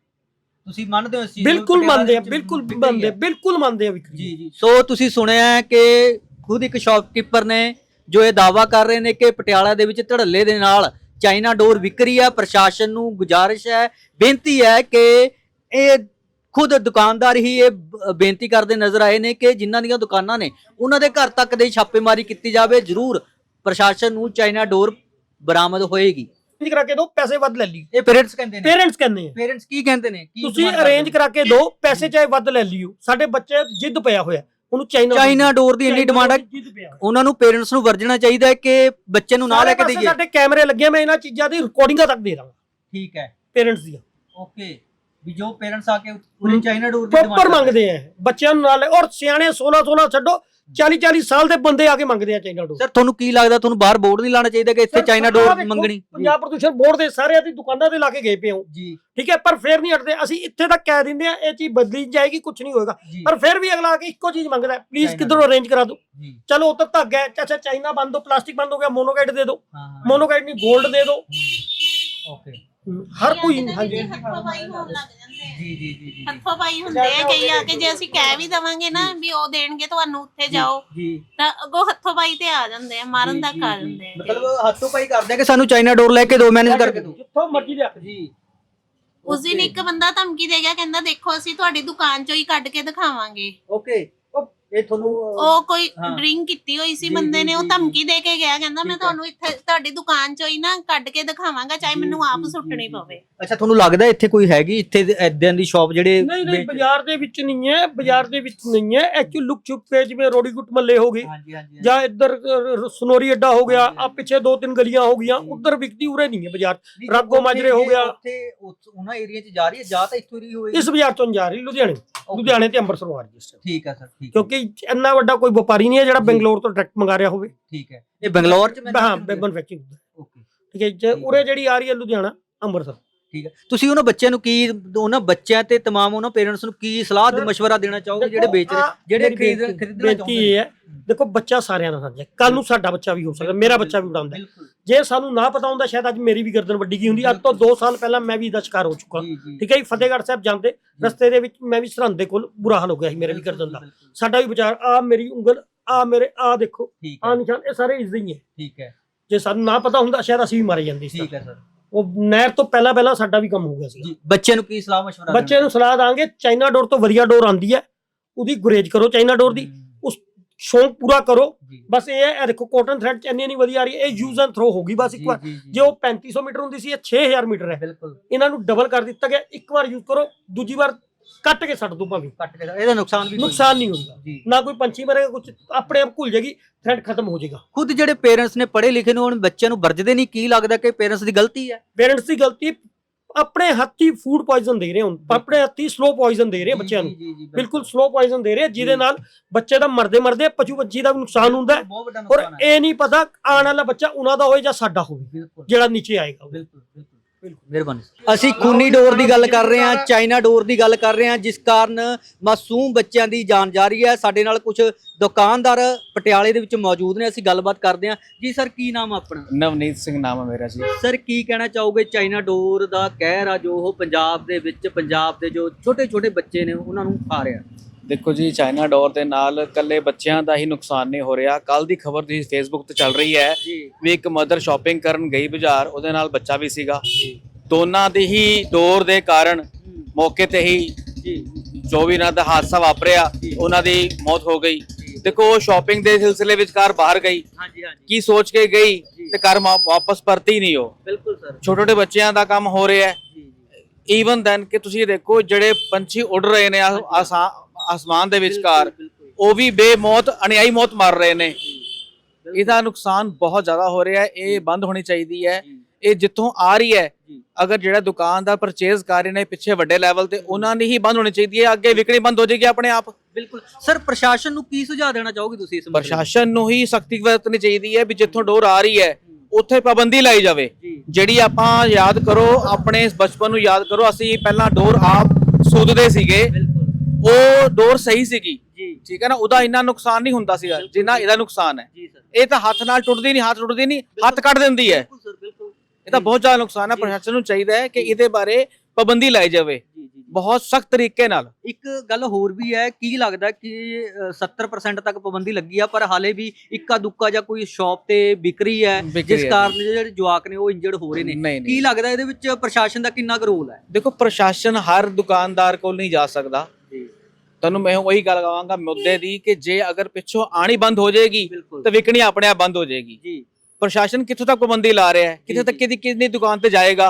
ਤੁਸੀਂ ਮੰਨਦੇ ਹੋ ਇਸ ਚੀਜ਼ ਨੂੰ? ਬਿਲਕੁਲ ਪਟਿਆਲਾ ਮੰਨਦੇ ਆ ਵਿੱਚ ਬਿਲਕੁਲ ਵਿਕਰੀ ਮੰਨਦੇ। ਬਿਲਕੁਲ ਮੰਨਦੇ ਆ ਵਿਕਰੀ ਜੀ ਜੀ ਸੋ ਤੁਸੀਂ ਸੁਣਿਆ ਹੈ ਕਿ ਖੁਦ ਇੱਕ ਸ਼ਾਪਕੀਪਰ ਨੇ ਜੋ ਇਹ ਦਾਵਾ ਕਰ ਰਹੇ ਨੇ ਕਿ ਪਟਿਆਲਾ ਦੇ ਵਿੱਚ ਧੜੱਲੇ ਦੇ ਨਾਲ ਚਾਈਨਾ ਡੋਰ ਵਿਕਰੀ ਹੈ ਪ੍ਰਸ਼ਾਸਨ ਨੂੰ ਗੁਜ਼ਾਰਿਸ਼ ਹੈ ਬੇਨਤੀ ਹੈ ਕਿ ਇਹ ਖੁਦ ਦੁਕਾਨਦਾਰ ਹੀ ਇਹ ਬ- ਬੇਨਤੀ ਕਰਦੇ ਨਜ਼ਰ ਆਏ ਨੇ ਕਿ ਜਿਨ੍ਹਾਂ ਦੀਆਂ ਦੁਕਾਨਾਂ ਨੇ ਉਹਨਾਂ ਦੇ ਘਰ ਤੱਕ ਦੇ ਛਾਪੇਮਾਰੀ ਕੀਤੀ ਜਾਵੇ ਜ਼ਰੂਰ ਪ੍ਰਸ਼ਾਸਨ ਨੂੰ ਚਾਈਨਾ ਡੋਰ ਬਰਾਮਦ ਹੋਏਗੀ ਅਰੇਂਜ ਕਰਾ ਕੇ ਦਿਓ ਪੈਸੇ ਵੱਧ ਲੈ ਲਈ ਇਹ ਪੇਰੈਂਟਸ ਕਹਿੰਦੇ ਨੇ। ਪੇਰੈਂਟਸ ਕਹਿੰਦੇ ਆ ਪੇਰੈਂਟਸ ਕੀ ਕਹਿੰਦੇ ਨੇ? ਕੀ ਤੁਸੀਂ demand ਅਰੇਂਜ? ਕਰਾ ਕੇ ਦਿਓ ਪੈਸੇ ਚਾਹੇ ਵੱਧ ਲੈ ਲਿਓ। ਸਾਡੇ ਬੱਚੇ ਜਿੱਦ ਪਿਆ ਹੋਇਆ। ਉਹਨੂੰ ਚਾਈਨਾ ਚਾਈਨਾ ਡੋਰ ਦੀ ਇੰਨੀ ਡਿਮਾਂਡ ਹੈ ਜਿੱਦ ਪਿਆ। ਹੋਇਆ। ਉਹਨਾਂ ਨੂੰ ਪੇਰੈਂਟਸ ਨੂੰ ਵਰਜਣਾ ਚਾਹੀਦਾ ਹੈ ਕਿ ਬੱਚੇ ਨੂੰ ਨਾ ਲੈ ਕੇ ਦੇਈਏ। ਸਾਡੇ ਕੈਮਰੇ ਲੱਗੇ ਆ, ਮੈਂ ਇਹਨਾਂ ਚੀਜ਼ਾਂ ਦੀ ਰਿਕਾਰਡਿੰਗਾਂ ਤੱਕ ਦੇ ਦਾਂਗਾ। ਠੀਕ ਹੈ। ਪੇਰੈਂਟਸ ਦੀਆਂ। ਓਕੇ ਵੀ ਜੋ ਪੇਰੈਂਟਸ ਆ ਕੇ ਉਹਨੇ ਚਾਈਨਾ ਡੋਰ ਦੀ ਪ੍ਰੋਪਰ demand ਮੰਗਦੇ ਆ। ਬੱਚਿਆਂ ਨੂੰ ਨਾਲ ਔਰ ਸਿਆਣੇ 16 16 ਛੱਡੋ। 40 40 ਸਾਲ ਦੇ ਬੰਦੇ ਆ ਕੇ ਮੰਗਦੇ ਆ ਚਾਈਨਾ ਡੋਰ। ਸਰ ਤੁਹਾਨੂੰ ਕੀ ਲੱਗਦਾ? ਤੁਹਾਨੂੰ ਬਾਹਰ ਬੋਰਡ ਨਹੀਂ ਲਾਣਾ ਚਾਹੀਦਾ ਕਿ ਇੱਥੇ ਸਰ, ਚਾਈਨਾ ਡੋਰ ਮੰਗਣੀ? ਪੰਜਾਬ ਪ੍ਰਦੂਸ਼ਣ ਬੋਰਡ ਦੇ ਸਾਰਿਆਂ ਦੀ ਦੁਕਾਨਾਂ ਤੇ ਲਾ ਕੇ ਗਏ ਪਏ ਹਾਂ। ਜੀ। ਠੀਕ ਹੈ ਪਰ ਫੇਰ ਨਹੀਂ ਹਟਦੇ। ਅਸੀਂ ਇੱਥੇ ਤੱਕ ਕਹਿ ਦਿੰਦੇ ਆ ਇਹ ਚੀਜ਼ ਬਦਲੀ ਜਾਏਗੀ ਕੁਝ ਨਹੀਂ ਹੋਏਗਾ। ਪਰ ਫਿਰ ਵੀ ਅਗਲਾ ਆ ਕੇ ਇੱਕੋ ਚੀਜ਼ ਮੰਗਦਾ ਪਲੀਜ਼ ਕਿਧਰੋਂ ਅਰੇਂਜ ਕਰਾ ਦਿਓ। ਚਲੋ ਤਾਂ ਧੱਗਾ ਹੈ। ਅੱਛਾ ਚਾਈਨਾ ਬੰਦ ਦੋ ਪਲਾਸਟਿਕ ਬੰਦ ਹੋ ਗਿਆ ਮੋਨੋਕਾਈਟ ਦੇ ਦਿਓ। ਮੋਨੋਕਾਈਟ ਨਹੀਂ ਗੋਲਡ ਦੇ ਦਿਓ। ਓਕੇ। ਹਰ ਕੋਈ ਹਾਂਜੀ। ਹਾਂਜੀ ਹੱਥੋਂ ਪਾਈ ਹੋਣ ਲੱਗ ਜਾਂਦੇ ਆ। ਜੀ ਜੀ ਜੀ ਜੀ। ਹੱਥੋਂ ਪਾਈ ਹੁੰਦੇ ਆ ਕਈ ਆ ਕੇ ਜੇ ਅਸੀਂ ਕਹਿ ਵੀ ਦਵਾਂਗੇ ਨਾ ਵੀ ਉਹ ਦੇਣਗੇ ਤੁਹਾਨੂੰ ਉੱਥੇ ਜਾਓ ਜੀ। ਤਾਂ ਅੱਗੋਂ ਹੱਥੋਂ ਪਾਈ ਤੇ ਆ ਜਾਂਦੇ ਆ ਮਾਰਨ ਤੱਕ ਆ ਜਾਂਦੇ ਆ। ਮਤਲਬ ਹੱਥੋਂ ਪਾਈ ਕਰਦੇ ਆ ਕਿ ਸਾਨੂੰ ਚਾਈਨਾ ਡੋਰ ਲੈ ਕੇ ਦਿਓ ਮੈਨੇਜ ਕਰਕੇ ਦਿਓ ਜਿੱਥੋਂ ਮਰਜ਼ੀ ਲਿਆ ਜੀ। ਉਸ ਦਿਨ ਇੱਕ ਬੰਦਾ ਧਮਕੀ ਦੇ ਗਿਆ ਕਹਿੰਦਾ ਦੇਖੋ ਅਸੀਂ ਤੁਹਾਡੀ ਦੁਕਾਨ ਚੋਂ ਹੀ ਕੱਢ ਕੇ ਦਿਖਾਵਾਂਗੇ। ਓਕੇ। ਇਹ ਤੁਹਾਨੂੰ ਉਹ ਕੋਈ ਹਾਂ। ਡਰਿੰਕ ਕੀਤੀ ਹੋਈ ਸੀ ਜੀ, ਬੰਦੇ ਜੀ, ਨੇ ਉਹ ਜੀ, ਧਮਕੀ ਦੇ ਕੇ ਗਿਆ ਕਹਿੰਦਾ ਮੈਂ ਠੀਕ। ਤੁਹਾਨੂੰ ਇੱਥੇ ਤੁਹਾਡੀ ਦੁਕਾਨ ਚੋਂ ਹੀ ਨਾ ਕੱਢ ਕੇ ਦਿਖਾਵਾਂਗਾ ਚਾਹੇ ਜੀ, ਮੈਨੂੰ ਆਪ ਜੀ, ਸੁੱਟਣੀ ਜੀ, ਪਵੇ। ਅੱਛਾ ਤੁਹਾਨੂੰ ਲੱਗਦਾ ਇੱਥੇ ਕੋਈ ਹੈਗੀ ਇੱਥੇ ਐਦਾਂ ਦੀ ਸ਼ਾਪ ਜਿਹੜੇ ਨਹੀਂ ਨਹੀਂ ਵੇਚ- ਬਾਜ਼ਾਰ ਦੇ ਵਿੱਚ ਨਹੀਂ ਹੈ ਬਾਜ਼ਾਰ ਦੇ ਵਿੱਚ ਨਹੀਂ ਹੈ। ਐਕਚੁਅਲ ਲੁੱਕ ਛੁਪ ਕੇ ਜਿਵੇਂ ਰੋੜੀਗੁੱਟ ਮੱਲੇ ਹੋ ਹਾਂਜੀ ਹਾਂਜੀ ਜਾਂ ਇੱਧਰ ਅ, ਸਨੋਰੀ ਅੱਡਾ ਹੋ ਗਿਆ ਆ ਪਿੱਛੇ ਦੋ ਤਿੰਨ ਗਲੀਆਂ ਹੋ ਗਈਆਂ ਉਧਰ ਵਿਕਦੀ ਉਰੇ ਨਹੀਂ ਹੈ ਬਾਜ਼ਾਰ। ਨਹੀਂ, ਰਾਗੋ ਮਾਜਰੇ ਹੋ ਜੇ ਗਿਆ। ਉੱਥੇ ਉਸ- ਉਹਨਾਂ ਏਰੀਆ 'ਚ ਜਾ ਰਹੀ ਹੈ ਜਾਂ ਤਾਂ ਇੱਥੋਂ ਹੀ ਹੋਏਗੀ? ਇਸ ਬਾਜ਼ਾਰ ਤੋਂ ਨਹੀਂ ਜਾ ਰਹੀ ਲੁਧਿਆਣੇ। Okay, ਲੁਧਿਆਣੇ ਤੇ ਅੰਮ੍ਰਿਤਸਰ ਆ ਰਹੀ ਇਸ time। ਠੀਕ ਹੈ ਸਰ ਠੀਕ ਹੈ। ਕਿਉਂਕਿ ਇੰਨਾ ਵੱਡਾ ਕੋਈ ਵਪਾਰੀ ਨਹੀਂ ਹੈ ਜਿਹੜਾ। ਬੈਂਗਲੌਰ ਤੋਂ ਡਾਇਰੈਕਟ ਮੰਗਾ ਰਿਹਾ ਹੋਵੇ। ਠੀਕ ਹੈ। ਇਹ ਬੰਗਲੌਰ 'ਚ ਹਾਂ manufacturing ਮੈਨੂਫੈਕਚਰਿੰਗ ਓਕੇ। ਠੀਕ ਹੈ ਜੇ ਉਰੇ ਜਿਹੜੀ ਆ ਰਹੀ ਹੈ ਲੁਧਿਆਣਾ ਅੰਮ੍ਰਿਤਸਰ। ਠੀਕ ਹੈ। ਤੁਸੀਂ ਉਹਨਾਂ ਬੱਚਿਆਂ ਨੂੰ ਕੀ ਉਹਨਾਂ ਬੱਚਿਆਂ ਤੇ ਤਮਾਮ ਉਹਨਾਂ ਪੇਰੈਂਟਸ ਨੂੰ ਕੀ ਸਲਾਹ ਤੇ ਮਸ਼ਵਰਾ ਦੇਣਾ ਚਾਹੋਗੇ ਜਿਹੜੇ ਵੇਚ ਰਹੇ ਜਿਹੜੇ ਖਰੀਦ ਖਰੀਦਣਾ ਚਾਹੁੰਦੇ ਹੈ ਦੇਖੋ ਬੱਚਾ ਸਾਰਿਆਂ ਦਾ ਸਾਂਝਾ ਕੱਲ ਨੂੰ ਸਾਡਾ ਬੱਚਾ ਵੀ ਹੋ ਸਕਦਾ ਮੇਰਾ ਬੱਚਾ ਵੀ ਉਡਾਉਂਦਾ ਜੇ ਸਾਨੂੰ ਨਾ ਪਤਾ ਹੁੰਦਾ ਸ਼ਾਇਦ ਅੱਜ ਮੇਰੀ ਵੀ ਗਰਦਨ ਵੱਡੀ ਗਈ ਹੁੰਦੀ ਅੱਜ ਤੋਂ 2 ਸਾਲ ਪਹਿਲਾਂ ਮੈਂ ਵੀ ਇਹਦਾ ਸ਼ਿਕਾਰ ਹੋ ਚੁੱਕਾ। ਠੀਕ ਹੈ ਜੀ ਫਤਿਹਗੜ੍ਹ ਸਾਹਿਬ ਜਾਂਦੇ ਰਸਤੇ ਦੇ ਵਿੱਚ ਮੈਂ ਵੀ ਸਰਹੰਦ ਦੇ ਕੋਲ ਬੁਰਾ ਹਾਲ ਹੋ ਗਿਆ ਸੀ ਮੇਰੇ ਵੀ ਗਰਦਨ ਦਾ। ਸਾਡਾ ਵੀ ਵਿਚਾਰ ਆ ਮੇਰੀ ਉਂਗਲ ਆ ਮੇਰੇ ਆ ਦੇਖੋ ਆ ਨਿਸ਼ਾਨ ਇਹ ਸਾਰੇ ਇਸਦੇ ਹੀ ਹੈ। ਠੀਕ ਹੈ। ਜੇ ਸਾਨੂੰ ਨਾ ਪਤਾ ਹੁੰਦਾ ਸ਼ਾਇਦ ਅਸੀਂ ਵੀ ਮਾਰੇ ਜਾਂਦੇ ਸੀ ਠੀਕ ਹੈ ਸਰ। ਉਹ ਨਹਿਰ ਤੋਂ ਪਹਿਲਾਂ ਪਹਿਲਾਂ ਸਾਡਾ ਵੀ ਕੰਮ ਹੋ ਗਿਆ ਸੀ ਜੀ ਬੱਚੇ ਨੂੰ ਕੀ ਸਲਾਹ ਮਸ਼ਵਰਾ ਬੱਚੇ ਨੂੰ ਸਲਾਹ ਦਾਂਗੇ ਚਾਈਨਾ ਡੋਰ ਤੋਂ ਵਧੀਆ ਡੋਰ ਆਂਦੀ ਹੈ ਉਹਦੀ ਗੁਰੇਜ ਕਰੋ ਚਾਈਨਾ ਡੋਰ ਦੀ ਉਸ ਸ਼ੌਂਕ ਪੂਰਾ ਕਰੋ। ਬਸ ਇਹ ਹੈ ਇਹ ਦੇਖੋ ਕਾਟਨ ਥ੍ਰੈਡ ਚ ਇੰਨੀ ਨਹੀਂ ਵਧੀਆ ਆ ਰਹੀ ਇਹ ਯੂਜ਼ ਐਂਡ ਥਰੋ ਹੋਗੀ ਬਸ ਇੱਕ ਵਾਰ। ਜੇ ਉਹ 3500 ਮੀਟਰ ਹੁੰਦੀ ਸੀ ਇਹ 6000 ਮੀਟਰ ਹੈ। ਬਿਲਕੁਲ। ਇਹਨਾਂ ਨੂੰ ਡਬਲ ਕਰ ਦਿੱਤਾ ਗਿਆ ਇੱਕ ਵਾਰ ਯੂਜ਼ ਕਰੋ ਦੂਜੀ ਵਾਰ ਕੱਟ ਕੇ ਛੱਡ ਦੋ ਭਾਵੇਂ। ਕੱਟ ਕੇ ਇਹਦਾ ਨੁਕਸਾਨ ਵੀ ਕੋਈ ਨੁਕਸਾਨ ਨਹੀਂ ਹੁੰਦਾ। ਜੀ। ਨਾ ਕੋਈ ਪੰਛੀ ਮਰੇਗਾ ਕੁਝ ਆਪਣੇ ਆਪ ਘੁਲ ਜਾਏਗੀ ਥ੍ਰੈਡ ਖਤਮ ਹੋ ਜਾਏਗਾ। ਖੁਦ ਜਿਹੜੇ ਪੇਰੈਂਟਸ ਨੇ ਪੜ੍ਹੇ ਲਿਖੇ ਨੂੰ ਹੁਣ ਬੱਚਿਆਂ ਨੂੰ ਵਰਜਦੇ ਨਹੀਂ ਕੀ ਲੱਗਦਾ ਕਿ ਪੇਰੈਂਟਸ ਦੀ ਗਲਤੀ ਹੈ? ਪੇਰੈਂਟਸ ਦੀ ਗਲਤੀ ਆਪਣੇ ਹੱਥੀ ਫੂਡ ਪੋਇਜ਼ਨ ਦੇ ਰਹੇ ਹੁਣ। ਆਪਣੇ ਹੱਥੀ ਸਲੋ ਪੋਇਜ਼ਨ ਦੇ ਰਹੇ ਬੱਚਿਆਂ ਨੂੰ। ਬਿਲਕੁਲ। ਸਲੋ ਪੋਇਜ਼ਨ ਦੇ ਰਹੇ ਜਿਹਦੇ ਨਾਲ ਬੱਚੇ ਦਾ ਮਰਦੇ ਮਰਦੇ ਪਸ਼ੂ ਪੰਛੀ ਦਾ ਵੀ ਨੁਕਸਾਨ ਹੁੰਦਾ ਹੈ। ਬਹੁਤ ਵੱਡਾ ਔਰ ਨੁਕਸਾਨ ਹੈ। ਇਹ ਨਹੀਂ ਪਤਾ ਆਉਣ ਵਾਲਾ ਬੱਚਾ ਉਹਨਾਂ ਦਾ ਹੋਵੇ ਜਾਂ ਸਾਡਾ ਹੋਵੇ ਬਿਲਕੁਲ। ਜਿਹੜਾ ਨੀਚੇ ਆਏਗਾ ਬਿਲਕੁਲ ਬਿਲਕੁਲ। ਮਿਹਰਬਾਨੀ ਅਸੀਂ ਖੂਨੀ ਡੋਰ ਦੀ ਗੱਲ ਕਰ ਰਹੇ ਹਾਂ ਚਾਈਨਾ ਡੋਰ ਦੀ ਗੱਲ ਕਰ ਰਹੇ ਹਾਂ ਜਿਸ ਕਾਰਨ ਮਾਸੂਮ ਬੱਚਿਆਂ ਦੀ ਜਾਨ ਜਾ ਰਹੀ ਹੈ। ਸਾਡੇ ਨਾਲ ਕੁਝ ਦੁਕਾਨਦਾਰ ਪਟਿਆਲੇ ਦੇ ਵਿੱਚ ਮੌਜੂਦ ਨੇ ਅਸੀਂ ਗੱਲਬਾਤ ਕਰਦੇ ਹਾਂ। ਜੀ ਸਰ ਕੀ ਨਾਮ ਆਪਣਾ? ਨਵਨੀਤ ਸਿੰਘ ਨਾਮ ਹੈ ਮੇਰਾ ਜੀ। ਸਰ ਕੀ ਕਹਿਣਾ ਚਾਹੋਗੇ? ਚਾਈਨਾ ਡੋਰ ਦਾ ਕਹਿਰ ਆ ਜੋ ਉਹ ਪੰਜਾਬ ਦੇ ਵਿੱਚ ਪੰਜਾਬ ਦੇ ਜੋ ਛੋਟੇ ਛੋਟੇ ਬੱਚੇ ਨੇ ਉਹਨਾਂ ਨੂੰ ਖਾ ਰਿਹਾ ਦੇਖੋ ਜੀ ਚਾਈਨਾ ਡੋਰ ਦੇ ਨਾਲ ਕੱਲੇ ਬੱਚਿਆਂ ਦਾ ਹੀ ਨੁਕਸਾਨ ਨਹੀਂ ਹੋ ਰਿਹਾ। ਕੱਲ ਦੀ ਖਬਰ ਤੁਸੀਂ ਫੇਸਬੁੱਕ ਤੇ ਚੱਲ ਰਹੀ ਹੈ ਵੀ ਇੱਕ ਮਦਰ ਸ਼ਾਪਿੰਗ ਕਰਨ ਗਈ ਬਾਜ਼ਾਰ ਉਹਦੇ ਨਾਲ ਬੱਚਾ ਵੀ ਸੀਗਾ। ਦੋਨਾਂ ਦੀ ਹੀ ਡੋਰ ਦੇ ਕਾਰਨ ਮੌਕੇ ਤੇ ਹੀ ਜੀ। ਵੀ ਇਹਨਾਂ ਦਾ ਹਾਦਸਾ ਵਾਪਰਿਆ ਉਹਨਾਂ ਦੀ ਮੌਤ ਹੋ ਗਈ। ਦੇਖੋ ਉਹ ਸ਼ਾਪਿੰਗ ਦੇ ਸਿਲਸਿਲੇ ਵਿੱਚ ਕਾਰ ਬਾਹਰ ਗਈ। ਹਾਂਜੀ ਹਾਂਜੀ। ਕੀ ਸੋਚ ਕੇ ਗਈ ਤੇ ਘਰ ਵਾਪਸ ਪਰਤੀ ਨਹੀਂ ਉਹ? ਬਿਲਕੁਲ ਸਰ। ਛੋਟੇ ਛੋਟੇ ਬੱਚਿਆਂ ਦਾ ਕੰਮ ਹੋ ਰਿਹਾ ਹੈ। ਈਵਨ ਦੈਨ ਕਿ ਤੁਸੀਂ ਦੇਖੋ ਜਿਹੜੇ ਪੰਛੀ ਉੱਡ ਰਹੇ ਨੇ ਆ- ਆਸਾ- ਆਸਮਾਨ ਦੇ ਵਿਚਕਾਰ। ਉਹ ਵੀ ਬੇਮੌਤ ਅਣਿਆਈ ਮੌਤ ਮਰ ਰਹੇ ਨੇ। ਇਹਦਾ ਨੁਕਸਾਨ ਬਹੁਤ ਜ਼ਿਆਦਾ ਹੋ ਰਿਹਾ ਹੈ। ਇਹ ਬੰਦ ਹੋਣੀ ਚਾਹੀਦੀ ਹੈ। ਇਹ ਜਿੱਥੋਂ ਆ ਰਹੀ ਹੈ। ਅਗਰ ਜਿਹੜਾ ਦੁਕਾਨਦਾਰ ਪਰਚੇਜ਼ ਕਰ ਰਹੇ ਨੇ ਪਿੱਛੇ ਵੱਡੇ ਲੈਵਲ ਤੇ ਉਹਨਾਂ ਦੀ ਹੀ ਬੰਦ ਹੋਣੀ ਚਾਹੀਦੀ ਹੈ। ਅੱਗੇ ਵਿਕਰੀ ਬੰਦ ਹੋ ਜਾਏਗੀ ਆਪਣੇ ਆਪ। ਬਿਲਕੁਲ। ਸਰ ਪ੍ਰਸ਼ਾਸਨ ਨੂੰ ਕੀ ਸੁਝਾਅ ਦੇਣਾ ਚਾਹੋਗੇ ਤੁਸੀਂ ਇਸ ਪ੍ਰਸ਼ਾਸਨ ਨੂੰ ਹੀ ਸਖਤੀ ਵਰਤਣੀ ਚਾਹੀਦੀ ਹੈ ਵੀ ਜਿੱਥੋਂ ਡੋਰ ਆ ਰਹੀ ਹੈ ਉੱਥੇ ਪਾਬੰਦੀ ਲਾਈ ਜਾਵੇ। ਜਿਹੜੀ ਆਪਾਂ ਯਾਦ ਕਰੋ ਆਪਣੇ ਬਚਪਨ ਨੂੰ ਯਾਦ ਕਰੋ ਅਸੀਂ ਪਹਿਲਾਂ ਡੋਰ ਆਪ ਸੁੱਧਦੇ ਸੀਗੇ। ਉਹ ਡੋਰ ਸਹੀ ਸੀਗੀ। ਜੀ। ਠੀਕ ਹੈ ਨਾ? ਉਹਦਾ ਇੰਨਾ ਨੁਕਸਾਨ ਨਹੀਂ ਹੁੰਦਾ ਸੀਗਾ ਜਿੰਨਾ ਇਹਦਾ ਨੁਕਸਾਨ ਹੈ। ਜੀ ਸਰ। ਇਹ ਤਾਂ ਹੱਥ ਨਾਲ ਟੁੱਟਦੀ ਨਹੀਂ ਹੱਥ ਟੁੱਟਦੀ ਨਹੀਂ ਹੱਥ ਕੱਢ ਦਿੰਦੀ ਹੈ। ਬਿਲਕੁਲ ਸਰ ਬਿਲਕੁਲ। ਇਹ ਤਾਂ ਬਹੁਤ ਜ਼ਿਆਦਾ ਨੁਕਸਾਨ ਹੈ ਪ੍ਰਸ਼ਾਸਨ ਨੂੰ ਚਾਹੀਦਾ ਹੈ ਕਿ ਇਹਦੇ ਬਾਰੇ ਪਾਬੰਦੀ ਲਾਈ ਜਾਵੇ। ਬਹੁਤ ਸਖਤ ਤਰੀਕੇ ਨਾਲ। ਇੱਕ ਗੱਲ ਹੋਰ ਵੀ ਹੈ ਕੀ ਲੱਗਦਾ ਕਿ ਅ, 70% ਤੱਕ ਪਾਬੰਦੀ ਲੱਗੀ ਆ ਪਰ ਹਾਲੇ ਵੀ ਇੱਕਾ ਦੁੱਕਾ ਜਾਂ ਕੋਈ ਸ਼ਾਪ ਤੇ ਵਿਕਰੀ ਹੈ ਜਿਸ। ਕਾਰਨ ਜਿਹੜੇ ਜਵਾਕ ਨੇ ਉਹ ਇੰਜਰਡ ਹੋ ਰਹੇ ਨੇ। ਕੀ ਲੱਗਦਾ ਇਹਦੇ ਵਿੱਚ ਪ੍ਰਸ਼ਾਸਨ ਦਾ ਕਿੰਨਾ ਕੁ ਰੋਲ ਹੈ? ਦੇਖੋ ਪ੍ਰਸ਼ਾਸਨ ਹਰ ਦੁਕਾਨਦਾਰ ਕੋਲ ਨਹੀਂ ਜਾ ਸਕਦਾ। ਤੁਹਾਨੂੰ ਮੈਂ ਉਹੀ ਗੱਲ ਕਹਾਂਗਾ ਮੁੱਦੇ ਦੀ ਕਿ ਜੇ ਅਗਰ ਪਿੱਛੋਂ ਆਣੀ ਬੰਦ ਹੋ ਜਾਏਗੀ ਤਾਂ ਵਿਕਣੀ ਆਪਣੇ ਆਪ ਬੰਦ ਹੋ ਜਾਏਗੀ। ਜੀ। ਪ੍ਰਸ਼ਾਸਨ ਕਿੱਥੋਂ ਤੱਕ ਪਾਬੰਦੀ ਲਾ ਰਿਹਾ ਹੈ? ਕਿੱਥੇ ਤੱਕ। ਕਿਹਦੀ ਕਿੰਨੀ ਦੁਕਾਨ ਤੇ ਜਾਏਗਾ?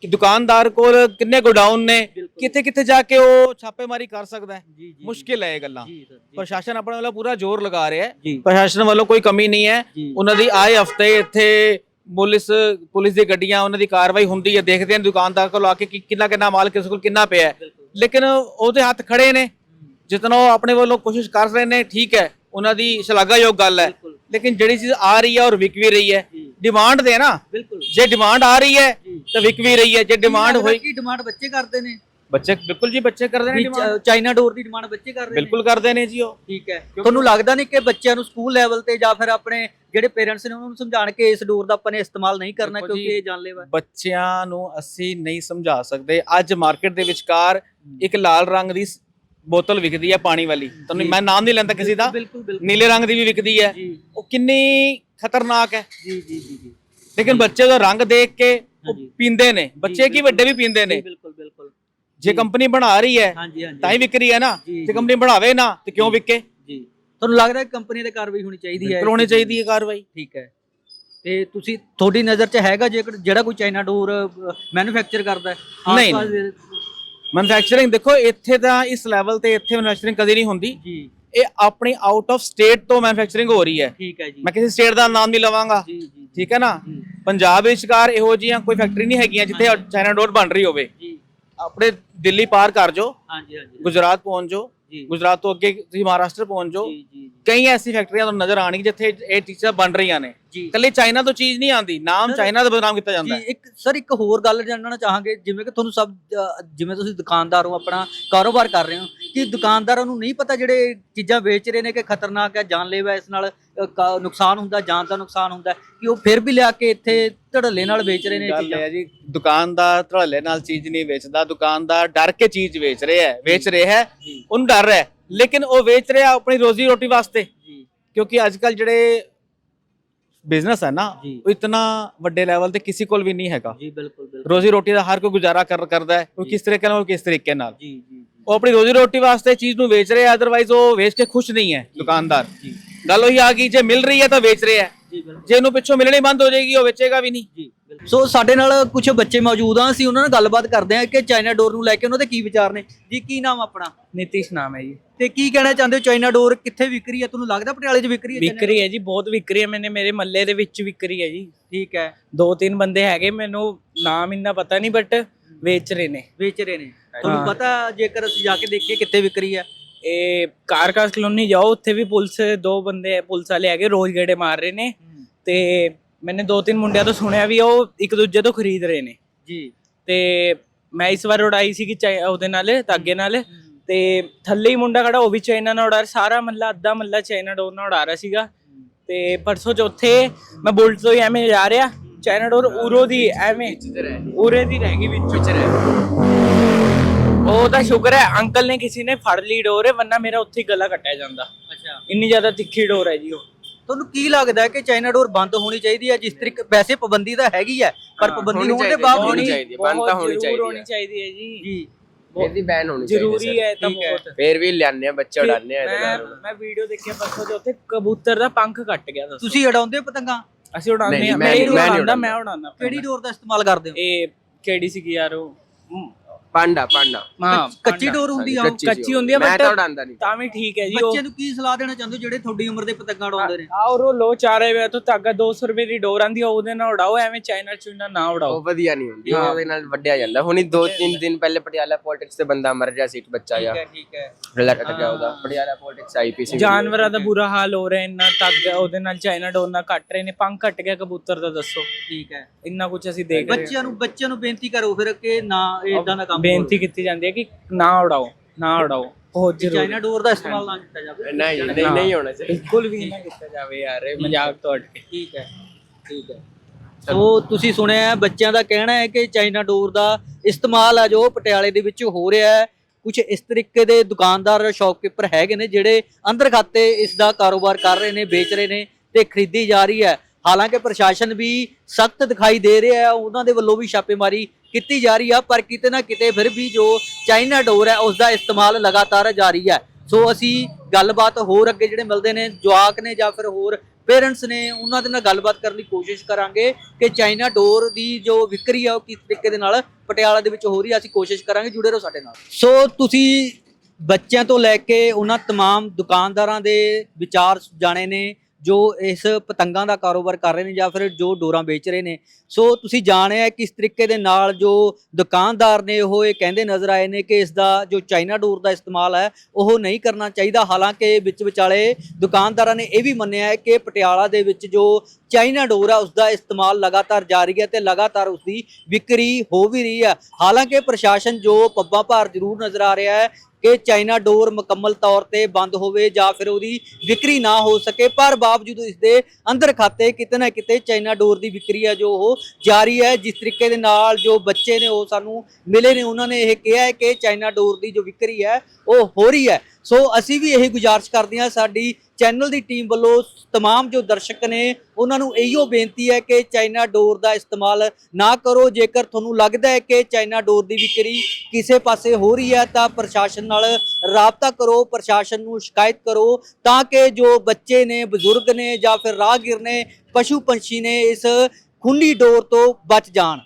ਕਿ ਦੁਕਾਨਦਾਰ ਕੋਲ ਕਿੰਨੇ ਗੋਡਾਊਨ ਨੇ। ਕਿੱਥੇ ਕਿੱਥੇ ਜਾ ਕੇ ਉਹ ਛਾਪੇਮਾਰੀ ਕਰ ਸਕਦਾ ਹੈ? ਮੁਸ਼ਕਿਲ ਹੈ ਇਹ ਗੱਲਾਂ। ਪ੍ਰਸ਼ਾਸਨ ਆਪਣੇ ਵੱਲੋਂ ਪੂਰਾ ਜ਼ੋਰ ਲਗਾ ਰਿਹਾ ਹੈ। ਪ੍ਰਸ਼ਾਸਨ ਵੱਲੋਂ ਕੋਈ ਕਮੀ ਨਹੀਂ ਹੈ। ਉਹਨਾਂ ਦੀ ਆਏ ਹਫ਼ਤੇ ਇੱਥੇ ਪੁਲਿਸ ਪੁਲਿਸ ਦੀ ਗੱਡੀਆਂ ਉਹਨਾਂ ਦੀ ਕਾਰਵਾਈ ਹੁੰਦੀ ਹੈ। ਦੇਖਦੇ ਹਨ ਦੁਕਾਨਦਾਰ ਕੋਲ ਆ ਕੇ ਕਿੰਨਾ ਕਿੰਨਾ ਮਾਲ ਕਿਸ ਕੋਲ ਕਿੰਨਾ ਪਿਆ ਲੇਕਿਨ ਉਹਦੇ ਹੱਥ ਖੜੇ ਨੇ। ਜਿਤਨਾ ਉਹ ਆਪਣੇ ਵੱਲੋਂ ਕੋਸ਼ਿਸ਼ ਕਰ ਰਹੇ ਨੇ ਠੀਕ ਹੈ ਉਹਨਾਂ ਦੀ ਸ਼ਲਾਘਾਯੋਗ ਗੱਲ ਹੈ। ਲੇਕਿਨ ਜਿਹੜੀ ਚੀਜ਼ ਆ ਰਹੀ ਹੈ ਔਰ ਵਿਕ ਵੀ ਰਹੀ ਹੈ ਡਿਮਾਂਡ ਦੇ ਨਾ ਜੇ ਡਿਮਾਂਡ ਆ ਰਹੀ ਹੈ ਤਾਂ ਵਿਕ ਵੀ ਰਹੀ ਹੈ ਜੇ ਡਿਮਾਂਡ ਹੋਈ ਕੀ ਡਿਮਾਂਡ ਬੱਚੇ ਕਰਦੇ ਨੇ। ਬੱਚੇ ਬਿਲਕੁਲ ਜੀ ਬੱਚੇ ਕਰਦੇ ਨੇ ਚਾਈਨਾ ਡੋਰ ਦੀ ਡਿਮਾਂਡ ਬੱਚੇ ਕਰ ਰਹੇ ਨੇ। ਬਿਲਕੁਲ ਕਰਦੇ ਨੇ ਜੀ ਉਹ। ਠੀਕ ਹੈ। ਤੁਹਾਨੂੰ ਲੱਗਦਾ ਨਹੀਂ ਕਿ ਬੱਚਿਆਂ ਨੂੰ ਸਕੂਲ ਲੈਵਲ ਤੇ ਜਾਂ ਫਿਰ ਆਪਣੇ ਜਿਹੜੇ ਪੇਰੈਂਟਸ ਨੇ ਉਹਨਾਂ ਨੂੰ ਸਮਝਾਣ ਕੇ ਇਸ ਡੋਰ ਦਾ ਆਪਾਂ ਨੇ ਇਸਤੇਮਾਲ ਨਹੀਂ ਕਰਨਾ ਕਿਉਂਕਿ ਇਹ ਜਾਨਲੇਵਾ ਹੈ। ਬੱਚਿਆਂ ਨੂੰ ਅਸੀਂ ਨਹੀਂ ਸਮਝਾ ਸਕਦੇ। ਅੱਜ ਮਾਰਕੀਟ ਦੇ ਵਿਚਕਾਰ ਇੱਕ ਲਾਲ ਰੰਗ ਦੀ ਬੋਤਲ ਵਿਕਦੀ ਹੈ ਪਾਣੀ ਵਾਲੀ। ਤੁਹਾਨੂੰ ਮੈਂ ਨਾਮ ਨਹੀਂ ਲੈਂਦਾ ਕਿਸੇ ਦਾ। ਬਿਲਕੁਲ ਬਿਲਕੁਲ ਨੀਲੇ ਰੰਗ ਦੀ ਵੀ ਵਿਕਦੀ ਹੈ। ਜੀ। ਉਹ ਕਿੰਨੀ ਖਤਰਨਾਕ ਹੈ। ਜੀ ਜੀ ਜੀ ਜੀ। ਲੇਕਿਨ ਬੱਚੇ ਦਾ ਰੰਗ ਦੇਖ ਕੇ ਉਹ ਹਾਂਜੀ। ਪੀਂਦੇ ਨੇ। ਬੱਚੇ ਕੀ ਵੱਡੇ ਵੀ ਪੀਂਦੇ ਨੇ। ਜੀ, ਬਿਲਕੁਲ ਬਿਲਕੁਲ। ਜੇ ਕੰਪਨੀ ਬਣਾ ਰਹੀ ਹੈ ਹਾਂਜੀ ਹਾਂਜੀ। ਤਾਂ ਹੀ ਵਿਕ ਰਹੀ ਹੈ ਨਾ। ਜੀ, ਜੀ। ਕੰਪਨੀ ਬਣਾਵੇ ਨਾ ਤੇ ਕਿਉਂ ਵਿਕੇ? ਜੀ। ਤੁਹਾਨੂੰ ਲੱਗਦਾ ਹੈ ਕੰਪਨੀ ਤੇ ਕਾਰਵਾਈ ਹੋਣੀ ਚਾਹੀਦੀ ਹੈ? ਬਿਲਕੁਲ ਹੋਣੀ ਚਾਹੀਦੀ ਹੈ ਕਾਰਵਾਈ। ਠੀਕ ਹੈ। ਤੇ ਤੁਸੀਂ ਤੁਹਾਡੀ ਨਜ਼ਰ 'ਚ ਹੈਗਾ ਜੇਕਰ ਜਿਹੜਾ ਕੋਈ ਚਾਈਨਾ ਡੋਰ ਮੈਨੂਫੈਕਚਰ ਕਰਦਾ ਹੈ? ਨਹੀਂ, ਆਸ-ਪਾਸ ਦੇ- ਮੈਨੂਫੈਕਚਰਿੰਗ ਦੇਖੋ ਇੱਥੇ ਤਾਂ ਇਸ ਲੈਵਲ ਤੇ ਇੱਥੇ ਮੈਨੂਫੈਕਚਰਿੰਗ ਕਦੀ ਨਹੀਂ ਹੁੰਦੀ। ਜੀ। ਇਹ ਆਪਣੀ ਆਊਟ ਆਫ ਸਟੇਟ ਤੋਂ ਮੈਨੂਫੈਕਚਰਿੰਗ ਹੋ ਰਹੀ ਹੈ। ਠੀਕ ਹੈ ਜੀ। ਮੈਂ ਕਿਸੇ ਸਟੇਟ ਦਾ ਨਾਮ ਨਹੀਂ ਲਵਾਂਗਾ। ਜੀ ਜੀ ਠੀਕ ਹੈ ਨਾ? ਜੀ। ਪੰਜਾਬ ਵਿਚਕਾਰ ਇਹੋ ਜਿਹੀਆਂ ਕੋਈ ਫੈਕਟਰੀ ਨਹੀਂ ਹੈਗੀਆਂ ਜਿੱਥੇ ਚਾਈਨਾ ਡੋਰ ਬਣ ਰਹੀ ਹੋਵੇ। ਜੀ। ਆਪਣੇ ਦਿੱਲੀ ਪਾਰ ਕਰ ਜਾਓ। ਹਾਂਜੀ ਹਾਂਜੀ। ਗੁਜਰਾਤ ਪਹੁੰਚ ਜੀ। ਗੁਜਰਾਤ ਤੋਂ ਅੱਗੇ ਤੁਸੀਂ ਮਹਾਰਾਸ਼ਟਰ ਪਹੁੰਚ ਜਾਓ। ਜੀ ਜੀ ਕਈ ਐਸੀ ਫੈਕਟਰੀਆਂ ਤੁਹਾਨੂੰ ਨਜ਼ਰ ਆਣਗੀ ਜਿੱਥੇ ਇਹ ਚੀਜ਼ਾਂ ਬਣ ਰਹੀਆਂ ਨੇ। ਜੀ। ਕੱਲੇ ਚਾਈਨਾ ਤੋਂ ਚੀਜ਼ ਨਹੀਂ ਆਂਦੀ ਨਾਮ ਚਾਈਨਾ ਦਾ ਬਦਨਾਮ ਕੀਤਾ ਜਾਂਦਾ ਜੀ ਹੈ। ਇੱਕ ਸਰ ਇੱਕ ਹੋਰ ਗੱਲ ਜਾਣਨਾ ਚਾਹਾਂਗੇ ਜਿਵੇਂ ਕਿ ਤੁਹਾਨੂੰ ਸਭ ਅ, ਜਿਵੇਂ ਤੁਸੀਂ ਦੁਕਾਨਦਾਰ ਹੋ ਆਪਣਾ ਕਾਰੋਬਾਰ ਕਰ ਰਹੇ ਹੋ ਕਿ ਦੁਕਾਨਦਾਰਾਂ ਨੂੰ ਨਹੀਂ ਪਤਾ ਜਿਹੜੇ ਚੀਜ਼ਾਂ ਵੇਚ ਰਹੇ ਨੇ ਕਿ ਖਤਰਨਾਕ ਹੈ ਜਾਨਲੇਵਾ ਹੈ ਇਸ ਨਾਲ ਅ, ਕਾ- ਨੁਕਸਾਨ ਹੁੰਦਾ ਜਾਨ ਦਾ ਨੁਕਸਾਨ ਹੁੰਦਾ ਹੈ, ਕਿ ਉਹ ਫਿਰ ਵੀ ਲਿਆ ਕੇ ਇੱਥੇ ਧੜੱਲੇ ਨਾਲ ਵੇਚ ਰਹੇ ਨੇ ਇਹ ਗੱਲ ਚੀਜ਼ਾਂ? ਹੈ ਜੀ ਦੁਕਾਨਦਾਰ ਧੜੱਲੇ ਨਾਲ ਚੀਜ਼ ਨਹੀਂ ਵੇਚਦਾ ਦੁਕਾਨਦਾਰ ਡਰ ਕੇ ਚੀਜ਼ ਵੇਚ ਰਿਹਾ ਹੈ ਵੇਚ ਰਿਹਾ ਹੈ ਜੀ। ਉਹਨੂੰ ਡਰ ਹੈ ਲੇਕਿਨ ਉਹ ਵੇਚ ਰਿਹਾ ਆਪਣੀ ਰੋਜ਼ੀ ਰੋਟੀ ਵਾਸਤੇ। ਜੀ। ਕਿਉਂਕਿ ਅੱਜ ਕੱਲ ਜਿਹੜੇ ਬਿਜ਼ਨਸ ਹੈ ਨਾ। ਉਹ ਇਤਨਾ ਵੱਡੇ ਲੈਵਲ ਤੇ ਕਿਸੇ ਕੋਲ ਵੀ ਨਹੀਂ ਹੈਗਾ। ਜੀ ਬਿਲਕੁਲ ਬਿਲਕੁਲ। ਰੋਜ਼ੀ ਰੋਟੀ ਦਾ ਹਰ ਕੋਈ ਗੁਜ਼ਾਰਾ ਕਰ ਕਰਦਾ ਹੈ ਉਹ। ਕਿਸ ਤਰੀਕੇ ਨਾਲ ਕਿਸ ਤਰੀਕੇ ਨਾਲ। ਜੀ ਜੀ ਉਹ ਆਪਣੀ ਰੋਜ਼ੀ ਰੋਟੀ ਵਾਸਤੇ ਚੀਜ਼ ਨੂੰ ਵੇਚ ਰਿਹਾ ਅਦਰਵਾਈਜ਼ ਉਹ ਵੇਚ ਕੇ ਖੁਸ਼ ਨਹੀਂ ਹੈ ਦੁਕਾਨਦਾਰ। ਜੀ। ਗੱਲ ਉਹੀ ਆ ਗਈ ਜੇ ਮਿਲ ਰਹੀ ਹੈ ਤਾਂ ਵੇਚ ਰਿਹਾ ਹੈ। ਜੀ ਬਿਲਕੁਲ। ਜੇ ਇਹਨੂੰ ਪਿੱਛੋਂ ਮਿਲਣੀ ਬੰਦ ਹੋ ਜਾਏਗੀ ਉਹ ਵੇਚੇਗਾ ਵੀ ਨਹੀਂ। ਜੀ ਸੋ ਸਾਡੇ ਨਾਲ ਕੁਝ ਬੱਚੇ ਮੌਜੂਦ ਆ ਅਸੀਂ ਉਹਨਾਂ ਨਾਲ ਗੱਲਬਾਤ ਕਰਦੇ ਹਾਂ ਕਿ ਚਾਈਨਾ ਡੋਰ ਨੂੰ ਲੈ ਕੇ ਉਹਨਾਂ ਦੇ ਕੀ ਵਿਚਾਰ ਨੇ। ਜੀ ਕੀ ਨਾਮ ਆਪਣਾ? ਨਿਤਿਸ਼ ਨਾਮ ਹੈ ਜੀ। ਤੇ ਕੀ ਕਹਿਣਾ ਚਾਹੁੰਦੇ ਹੋ? ਚਾਈਨਾ ਡੋਰ ਕਿੱਥੇ ਵਿਕ ਰਹੀ ਹੈ? ਤੁਹਾਨੂੰ ਲੱਗਦਾ ਪਟਿਆਲੇ 'ਚ ਵਿਕ ਰਹੀ ਹੈ ਵਿਕਰੀ ਹੈ ਜੀ ਬਹੁਤ ਵਿਕਰੀ ਹੈ। ਮੈਨੇ ਮੇਰੇ ਮੱਲੇ ਦੇ ਵਿੱਚ ਵਿਕਰੀ ਹੈ ਜੀ? ਠੀਕ ਹੈ। ਦੋ ਤਿੰਨ ਬੰਦੇ ਹੈਗੇ ਮੈਨੂੰ ਨਾਮ ਇੰਨਾ ਪਤਾ ਨਹੀਂ ਬਟ ਵੇਚ ਰਹੇ ਨੇ। ਵੇਚ ਰਹੇ ਨੇ। ਤੁਹਾਨੂੰ। ਪਤਾ ਜੇਕਰ ਅਸੀਂ ਜਾ ਕੇ ਦੇਖੀਏ ਕਿੱਥੇ ਵਿਕ ਰਹੀ ਹੈ? ਇਹ ਕਾਰਕਾਸ ਕਲੋਨੀ ਜਾਓ ਉੱਥੇ ਵੀ ਪੁਲਿਸ ਦੋ ਬੰਦੇ ਪੁਲਿਸ ਵਾਲੇ ਹੈਗੇ ਰੋਜ਼ ਗੇੜੇ ਮਾਰ ਰਹੇ ਨੇ। ਤੇ ਮੈਨੇ ਦੋ ਤਿੰਨ ਮੁੰਡਿਆਂ ਤੋਂ ਸੁਣਿਆ ਵੀ ਉਹ ਇੱਕ ਦੂਜੇ ਤੋਂ ਖਰੀਦ ਰਹੇ ਨੇ। ਜੀ। ਤੇ ਮੈਂ ਇਸ ਵਾਰ ਉਡਾਈ ਸੀ ਕਿ ਉਹਦੇ ਨਾਲ ਤਾਗੇ ਨਾਲ। ਤੇ ਥੱਲੇ ਹੀ ਮੁੰਡਾ ਖੜਾ ਉਹ ਵੀ ਚਾਈਨਾ ਨਾਲ ਉਡਾ ਰਿਹਾ ਸਾਰਾ ਮੱਲਾ ਅੱਧਾ ਮੱਲਾ ਚਾਈਨਾ ਡੋਰ ਨਾਲ ਉਡਾ ਰਿਹਾ ਸੀਗਾ। ਤੇ ਪਰਸੋਂ ਚੌਥੇ ਮੈਂ ਬੁਲਟ ਤੋਂ ਹੀ ਐਵੇਂ ਜਾ ਰਿਹਾ ਚਾਈਨਾ ਡੋਰ ਉਰੋ ਦੀ ਐਵੇਂ ਉਰੇ ਦੀ ਰਹਿ ਗਈ ਵਿੱਚ। ਵਿੱਚ ਉਹ ਤਾਂ ਸ਼ੁਕਰ ਹੈ ਅੰਕਲ ਨੇ ਕਿਸੇ ਨੇ ਫੜ ਲਈ ਡੋਰ ਵਰਨਾ ਮੇਰਾ ਉੱਥੇ ਹੀ ਗਲਾ ਕੱਟਿਆ ਜਾਂਦਾ। ਅੱਛਾ। ਇੰਨੀ ਜ਼ਿਆਦਾ ਤਿੱਖੀ ਡੋਰ ਹੈ ਜੀ ਉਹ। ਤੁਹਾਨੂੰ ਕੀ ਲੱਗਦਾ ਹੈ ਕਿ ਚਾਈਨਾ ਡੋਰ ਬੰਦ ਹੋਣੀ ਚਾਹੀਦੀ ਹੈ? ਜਿਸ ਤਰੀਕੇ ਵੈਸੇ ਪਾਬੰਦੀ ਤਾਂ ਹੈਗੀ ਹੈ ਪਰ ਹਾਂ, ਪਾਬੰਦੀ ਹੋਣ ਦੇ ਬਾਵਜੂਦ ਹੋਣੀ ਚਾਹੀਦੀ ਹੈ, ਬੰਦ ਤਾਂ ਹੋਣੀ ਚਾਹੀਦੀ ਹੋਣੀ ਹੈ। ਚਾਹੀਦੀ ਹੈ ਜੀ। ਜੀ। ਇਹਦੀ ਬੈਨ ਹੋਣੀ ਚਾਹੀਦੀ ਜ਼ਰੂਰੀ ਹੈ ਤਾਂ ਹੈ। ਬਹੁਤ। ਫੇਰ ਵੀ ਲਿਆਨੇ ਆ ਬੱਚੇ ਉਡਾਨੇ ਆ ਇਹਦੇ ਮੈਂ ਨਾਲ। ਮੈਂ ਵੀਡੀਓ ਦੇਖਿਆ ਪਰਸੋਂ ਤੇ ਉੱਥੇ ਕਬੂਤਰ ਦਾ ਪੰਖ ਕੱਟ ਗਿਆ ਦੱਸੋ। ਤੁਸੀਂ ਉਡਾਉਂਦੇ ਹੋ ਪਤੰਗਾਂ? ਅਸੀਂ ਉਡਾਉਂਦੇ ਆ ਮੈਂ ਉਡਾਉਂਦਾ। ਮੈਂ ਉਡਾਉਂਦਾ। ਕਿਹੜੀ ਡੋਰ ਦਾ ਇਸਤੇਮਾਲ ਕਰਦੇ ਹੋ? ਇਹ ਕਿਹੜੀ ਸੀਗੀ ਯਾਰ ਉਹ? ਪਾਂਡਾ ਪਾਂਡਾ। ਹਾਂ ਕੱਚੀ। ਡੋਰ ਹੁੰਦੀ ਆ? ਕੱਚੀ ਹੁੰਦੀ ਆ, ਮੈਂ ਤਾਂ ਉਡਾਂਦਾ ਨਹੀਂ ਤਾਂ ਵੀ ਠੀਕ ਹੈ ਜੀ ਬੱਚੇ ਨੂੰ ਕੀ ਸਲਾਹ ਦੇਣਾ ਚਾਹੁੰਦੇ ਹੋ ਜਿਹੜੇ ਤੁਹਾਡੀ ਉਮਰ ਦੇ ਪਤੰਗਾਂ ਉਡਾਉਂਦੇ ਨੇ? ਔਰ ਉਹ ਲੋ ਚਾਰੇ ਵੇ ਤੋਂ ਤਾਗਾ 200 ਰੁਪਏ ਦੀ ਡੋਰ ਆਂਦੀ ਆ ਉਹਦੇ ਨਾਲ ਉਡਾਓ ਐਵੇਂ ਚਾਈਨਾ ਚੂਨਾ ਨਾ ਉਡਾਓ। ਉਹ ਵਧੀਆ ਨਹੀਂ ਹੁੰਦੀ ਹਾਂ। ਉਹਦੇ ਨਾਲ ਵੱਡਿਆ ਜਾਂਦਾ। ਹੁਣੀ ਦੋ ਤਿੰਨ ਦਿਨ ਪਹਿਲੇ ਪਟਿਆਲਾ ਪੋਲਿਟਿਕਸ ਤੇ ਬੰਦਾ ਮਰ ਗਿਆ ਸੀ ਇੱਕ ਬੱਚਾ ਜਾਂ ਠੀਕ ਹੈ। ਰਿਲੈਕਟ ਗਿਆ ਉਹਦਾ। ਪਟਿਆਲਾ ਪੋਲਿਟਿਕਸ ਆਈਪੀਸੀ ਜਾਨਵਰਾਂ ਦਾ ਬੁਰਾ ਹਾਲ ਹੋ ਰਿਹਾ ਇੰਨਾ ਤਾਗਾ ਉਹਦੇ ਨਾਲ ਚਾਈਨਾ ਡੋਰ ਨਾਲ ਕੱਟ ਰਹੇ ਨੇ ਪੰਖ ਕੱਟ ਗਿਆ ਕਬੂਤਰ ਦਾ ਦੱਸੋ। ਹਾਂ ਹੈ। ਇੰਨਾ ਕੁਝ ਅਸੀਂ ਦੇਖ ਰਹੇ ਹਾਂ। ਬੱਚਿਆਂ ਨੂੰ ਬੱਚਿਆਂ ਨੂੰ ਬੇਨਤੀ ਕਰੋ ਫਿਰ ਕਿ ਨਾ ਇਦਾਂ ਦਾ ਕੰਮ ਬੇਨਤੀ ਕੀਤੀ ਜਾਂਦੀ ਹੈ ਕਿ ਨਾ ਉਡਾਓ ਨਾ ਉਡਾਓ। ਬਹੁਤ। ਜ਼ਰੂਰੀ। ਚਾਈਨਾ ਡੋਰ ਦਾ ਇਸਤੇਮਾਲ ਨਾ ਕੀਤਾ ਜਾਵੇ। ਨਹੀਂ ਨਹੀਂ ਨਹੀਂ ਹੋਣਾ ਚਾਹੀਦਾ। ਬਿਲਕੁਲ ਵੀ ਨਾ ਕੀਤਾ ਜਾਵੇ ਯਾਰ ਇਹ ਮਜ਼ਾਕ ਤੋਂ ਹਟ ਕੇ। ਠੀਕ ਹੈ ਠੀਕ ਹੈ। ਸੋ ਤੁਸੀਂ ਸੁਣਿਆ ਹੈ, ਬੱਚਿਆਂ ਦਾ ਕਹਿਣਾ ਹੈ ਕਿ ਚਾਈਨਾ ਡੋਰ ਦਾ ਇਸਤੇਮਾਲ ਆ ਜੋ ਪਟਿਆਲੇ ਦੇ ਵਿੱਚ ਹੋ ਰਿਹਾ ਹੈ। ਕੁਝ ਇਸ ਤਰੀਕੇ ਦੇ ਦੁਕਾਨਦਾਰ ਸ਼ੌਪਕੀਪਰ ਹੈਗੇ ਨੇ ਜਿਹੜੇ ਅੰਦਰ ਖਾਤੇ ਇਸ ਦਾ ਕਾਰੋਬਾਰ ਕਰ ਰਹੇ ਨੇ ਵੇਚ ਰਹੇ ਨੇ ਤੇ ਖਰੀਦੀ ਜਾ ਰਹੀ ਹੈ। ਹਾਲਾਂਕਿ ਪ੍ਰਸ਼ਾਸਨ ਵੀ ਸਖਤ ਦਿਖਾਈ ਦੇ ਰਿਹਾ ਹੈ ਉਹਨਾਂ ਦੇ ਵੱਲੋਂ ਵੀ ਛਾਪੇਮਾਰੀ ਕੀਤੀ ਜਾ ਰਹੀ ਆ ਪਰ ਕਿਤੇ ਨਾ ਕਿਤੇ ਫਿਰ ਵੀ ਜੋ ਚਾਈਨਾ ਡੋਰ ਹੈ ਉਸ ਦਾ ਇਸਤੇਮਾਲ ਲਗਾਤਾਰ ਜਾਰੀ ਹੈ ਸੋ ਅਸੀਂ ਗੱਲਬਾਤ ਹੋਰ ਅੱਗੇ ਜਿਹੜੇ ਮਿਲਦੇ ਨੇ ਜਵਾਕ ਨੇ ਜਾਂ ਫਿਰ ਹੋਰ ਪੇਰੈਂਟਸ ਨੇ ਉਹਨਾਂ ਦੇ ਨਾਲ ਗੱਲਬਾਤ ਕਰਨ ਦੀ ਕੋਸ਼ਿਸ਼ ਕਰਾਂਗੇ ਕਿ ਚਾਈਨਾ ਡੋਰ ਦੀ ਜੋ ਵਿਕਰੀ ਆ ਉਹ ਕਿਸ ਤਰੀਕੇ ਦੇ ਨਾਲ ਪਟਿਆਲਾ ਦੇ ਵਿੱਚ ਹੋ ਰਹੀ ਆ ਅਸੀਂ ਕੋਸ਼ਿਸ਼ ਕਰਾਂਗੇ ਜੁੜੇ ਰਹੋ ਸਾਡੇ ਨਾਲ ਸੋ ਤੁਸੀਂ ਬੱਚਿਆਂ ਤੋਂ ਲੈ ਕੇ ਉਹਨਾਂ तमाम ਦੁਕਾਨਦਾਰਾਂ ਦੇ ਵਿਚਾਰ ਜਾਣੇ ਨੇ ਜੋ ਇਸ ਪਤੰਗਾਂ ਦਾ ਕਾਰੋਬਾਰ ਕਰ ਰਹੇ ਨੇ ਜਾਂ ਫਿਰ ਜੋ ਡੋਰਾਂ ਵੇਚ ਰਹੇ ਨੇ। ਸੋ ਤੁਸੀਂ ਜਾਣਿਆ ਕਿਸ ਤਰੀਕੇ ਦੇ ਨਾਲ ਜੋ ਦੁਕਾਨਦਾਰ ਨੇ ਉਹ ਇਹ ਕਹਿੰਦੇ ਨਜ਼ਰ ਆਏ ਨੇ ਕਿ ਇਸ ਦਾ ਜੋ ਚਾਈਨਾ ਡੋਰ ਦਾ ਇਸਤੇਮਾਲ ਹੈ, ਉਹ ਨਹੀਂ ਕਰਨਾ ਚਾਹੀਦਾ। ਹਾਲਾਂਕਿ ਵਿੱਚ ਵਿਚਾਲੇ ਦੁਕਾਨਦਾਰਾਂ ਨੇ ਇਹ ਵੀ ਮੰਨਿਆ ਹੈ ਕਿ ਪਟਿਆਲਾ ਦੇ ਵਿੱਚ ਜੋ ਚਾਈਨਾ ਡੋਰ ਹੈ ਉਸ ਦਾ ਇਸਤੇਮਾਲ ਲਗਾਤਾਰ ਜਾਰੀ ਹੈ ਤੇ ਲਗਾਤਾਰ ਉਸ ਦੀ ਵਿਕਰੀ ਹੋ ਵੀ ਰਹੀ ਹੈ। ਹਾਲਾਂਕਿ ਪ੍ਰਸ਼ਾਸਨ ਜੋ ਪੱਬਾਂ ਭਾਰ ਜ਼ਰੂਰ ਨਜ਼ਰ ਆ ਰਿਹਾ ਹੈ ਕਿ ਚਾਈਨਾ ਡੋਰ ਮੁਕੰਮਲ ਤੌਰ ਤੇ ਬੰਦ ਹੋਵੇ ਜਾਂ ਫਿਰ ਉਹਦੀ ਵਿਕਰੀ ਨਾ ਹੋ ਸਕੇ, ਪਰ ਬਾਵਜੂਦ ਇਸ ਦੇ ਅੰਦਰ ਖਾਤੇ ਕਿਤੇ ਨਾ ਕਿਤੇ ਚਾਈਨਾ ਡੋਰ ਦੀ ਵਿਕਰੀ ਹੈ ਜੋ ਉਹ ਜਾਰੀ ਹੈ। ਜਿਸ ਤਰੀਕੇ ਦੇ ਨਾਲ ਜੋ ਬੱਚੇ ਨੇ ਉਹ ਸਾਨੂੰ ਮਿਲੇ ਨੇ, ਉਹਨਾਂ ਨੇ ਇਹ ਕਿਹਾ ਹੈ ਕਿ ਚਾਈਨਾ ਡੋਰ ਦੀ ਜੋ ਵਿਕਰੀ ਹੈ, ਉਹ ਹੋ ਰਹੀ ਹੈ। ਸੋ ਅਸੀਂ ਵੀ ਇਹ ਗੁਜ਼ਾਰਿਸ਼ ਕਰਦੇ ਹਾਂ ਸਾਡੀ ਚੈਨਲ ਦੀ ਟੀਮ ਵੱਲੋਂ तमाम ਜੋ ਦਰਸ਼ਕ ਨੇ ਉਹਨਾਂ ਨੂੰ ਇਹੀਓ ਬੇਨਤੀ ਹੈ ਕਿ ਚਾਈਨਾ ਡੋਰ ਦਾ ਇਸਤੇਮਾਲ ਨਾ ਕਰੋ ਜੇਕਰ ਤੁਹਾਨੂੰ ਲੱਗਦਾ ਹੈ ਕਿ ਚਾਈਨਾ ਡੋਰ ਦੀ ਵਿਕਰੀ ਕਿਸੇ ਪਾਸੇ ਹੋ ਰਹੀ ਹੈ ਤਾਂ ਪ੍ਰਸ਼ਾਸਨ ਨਾਲ ਰਾਬਤਾ ਕਰੋ ਪ੍ਰਸ਼ਾਸਨ ਨੂੰ ਸ਼ਿਕਾਇਤ ਕਰੋ ਤਾਂ ਕਿ ਜੋ ਬੱਚੇ ਨੇ ਬਜ਼ੁਰਗ ਨੇ ਜਾਂ ਫਿਰ ਰਾਹਗੀਰ ਨੇ ਪਸ਼ੂ ਪੰਛੀ ਨੇ ਇਸ ਖੁੱਲੀ ਡੋਰ ਤੋਂ ਬਚ ਜਾਣ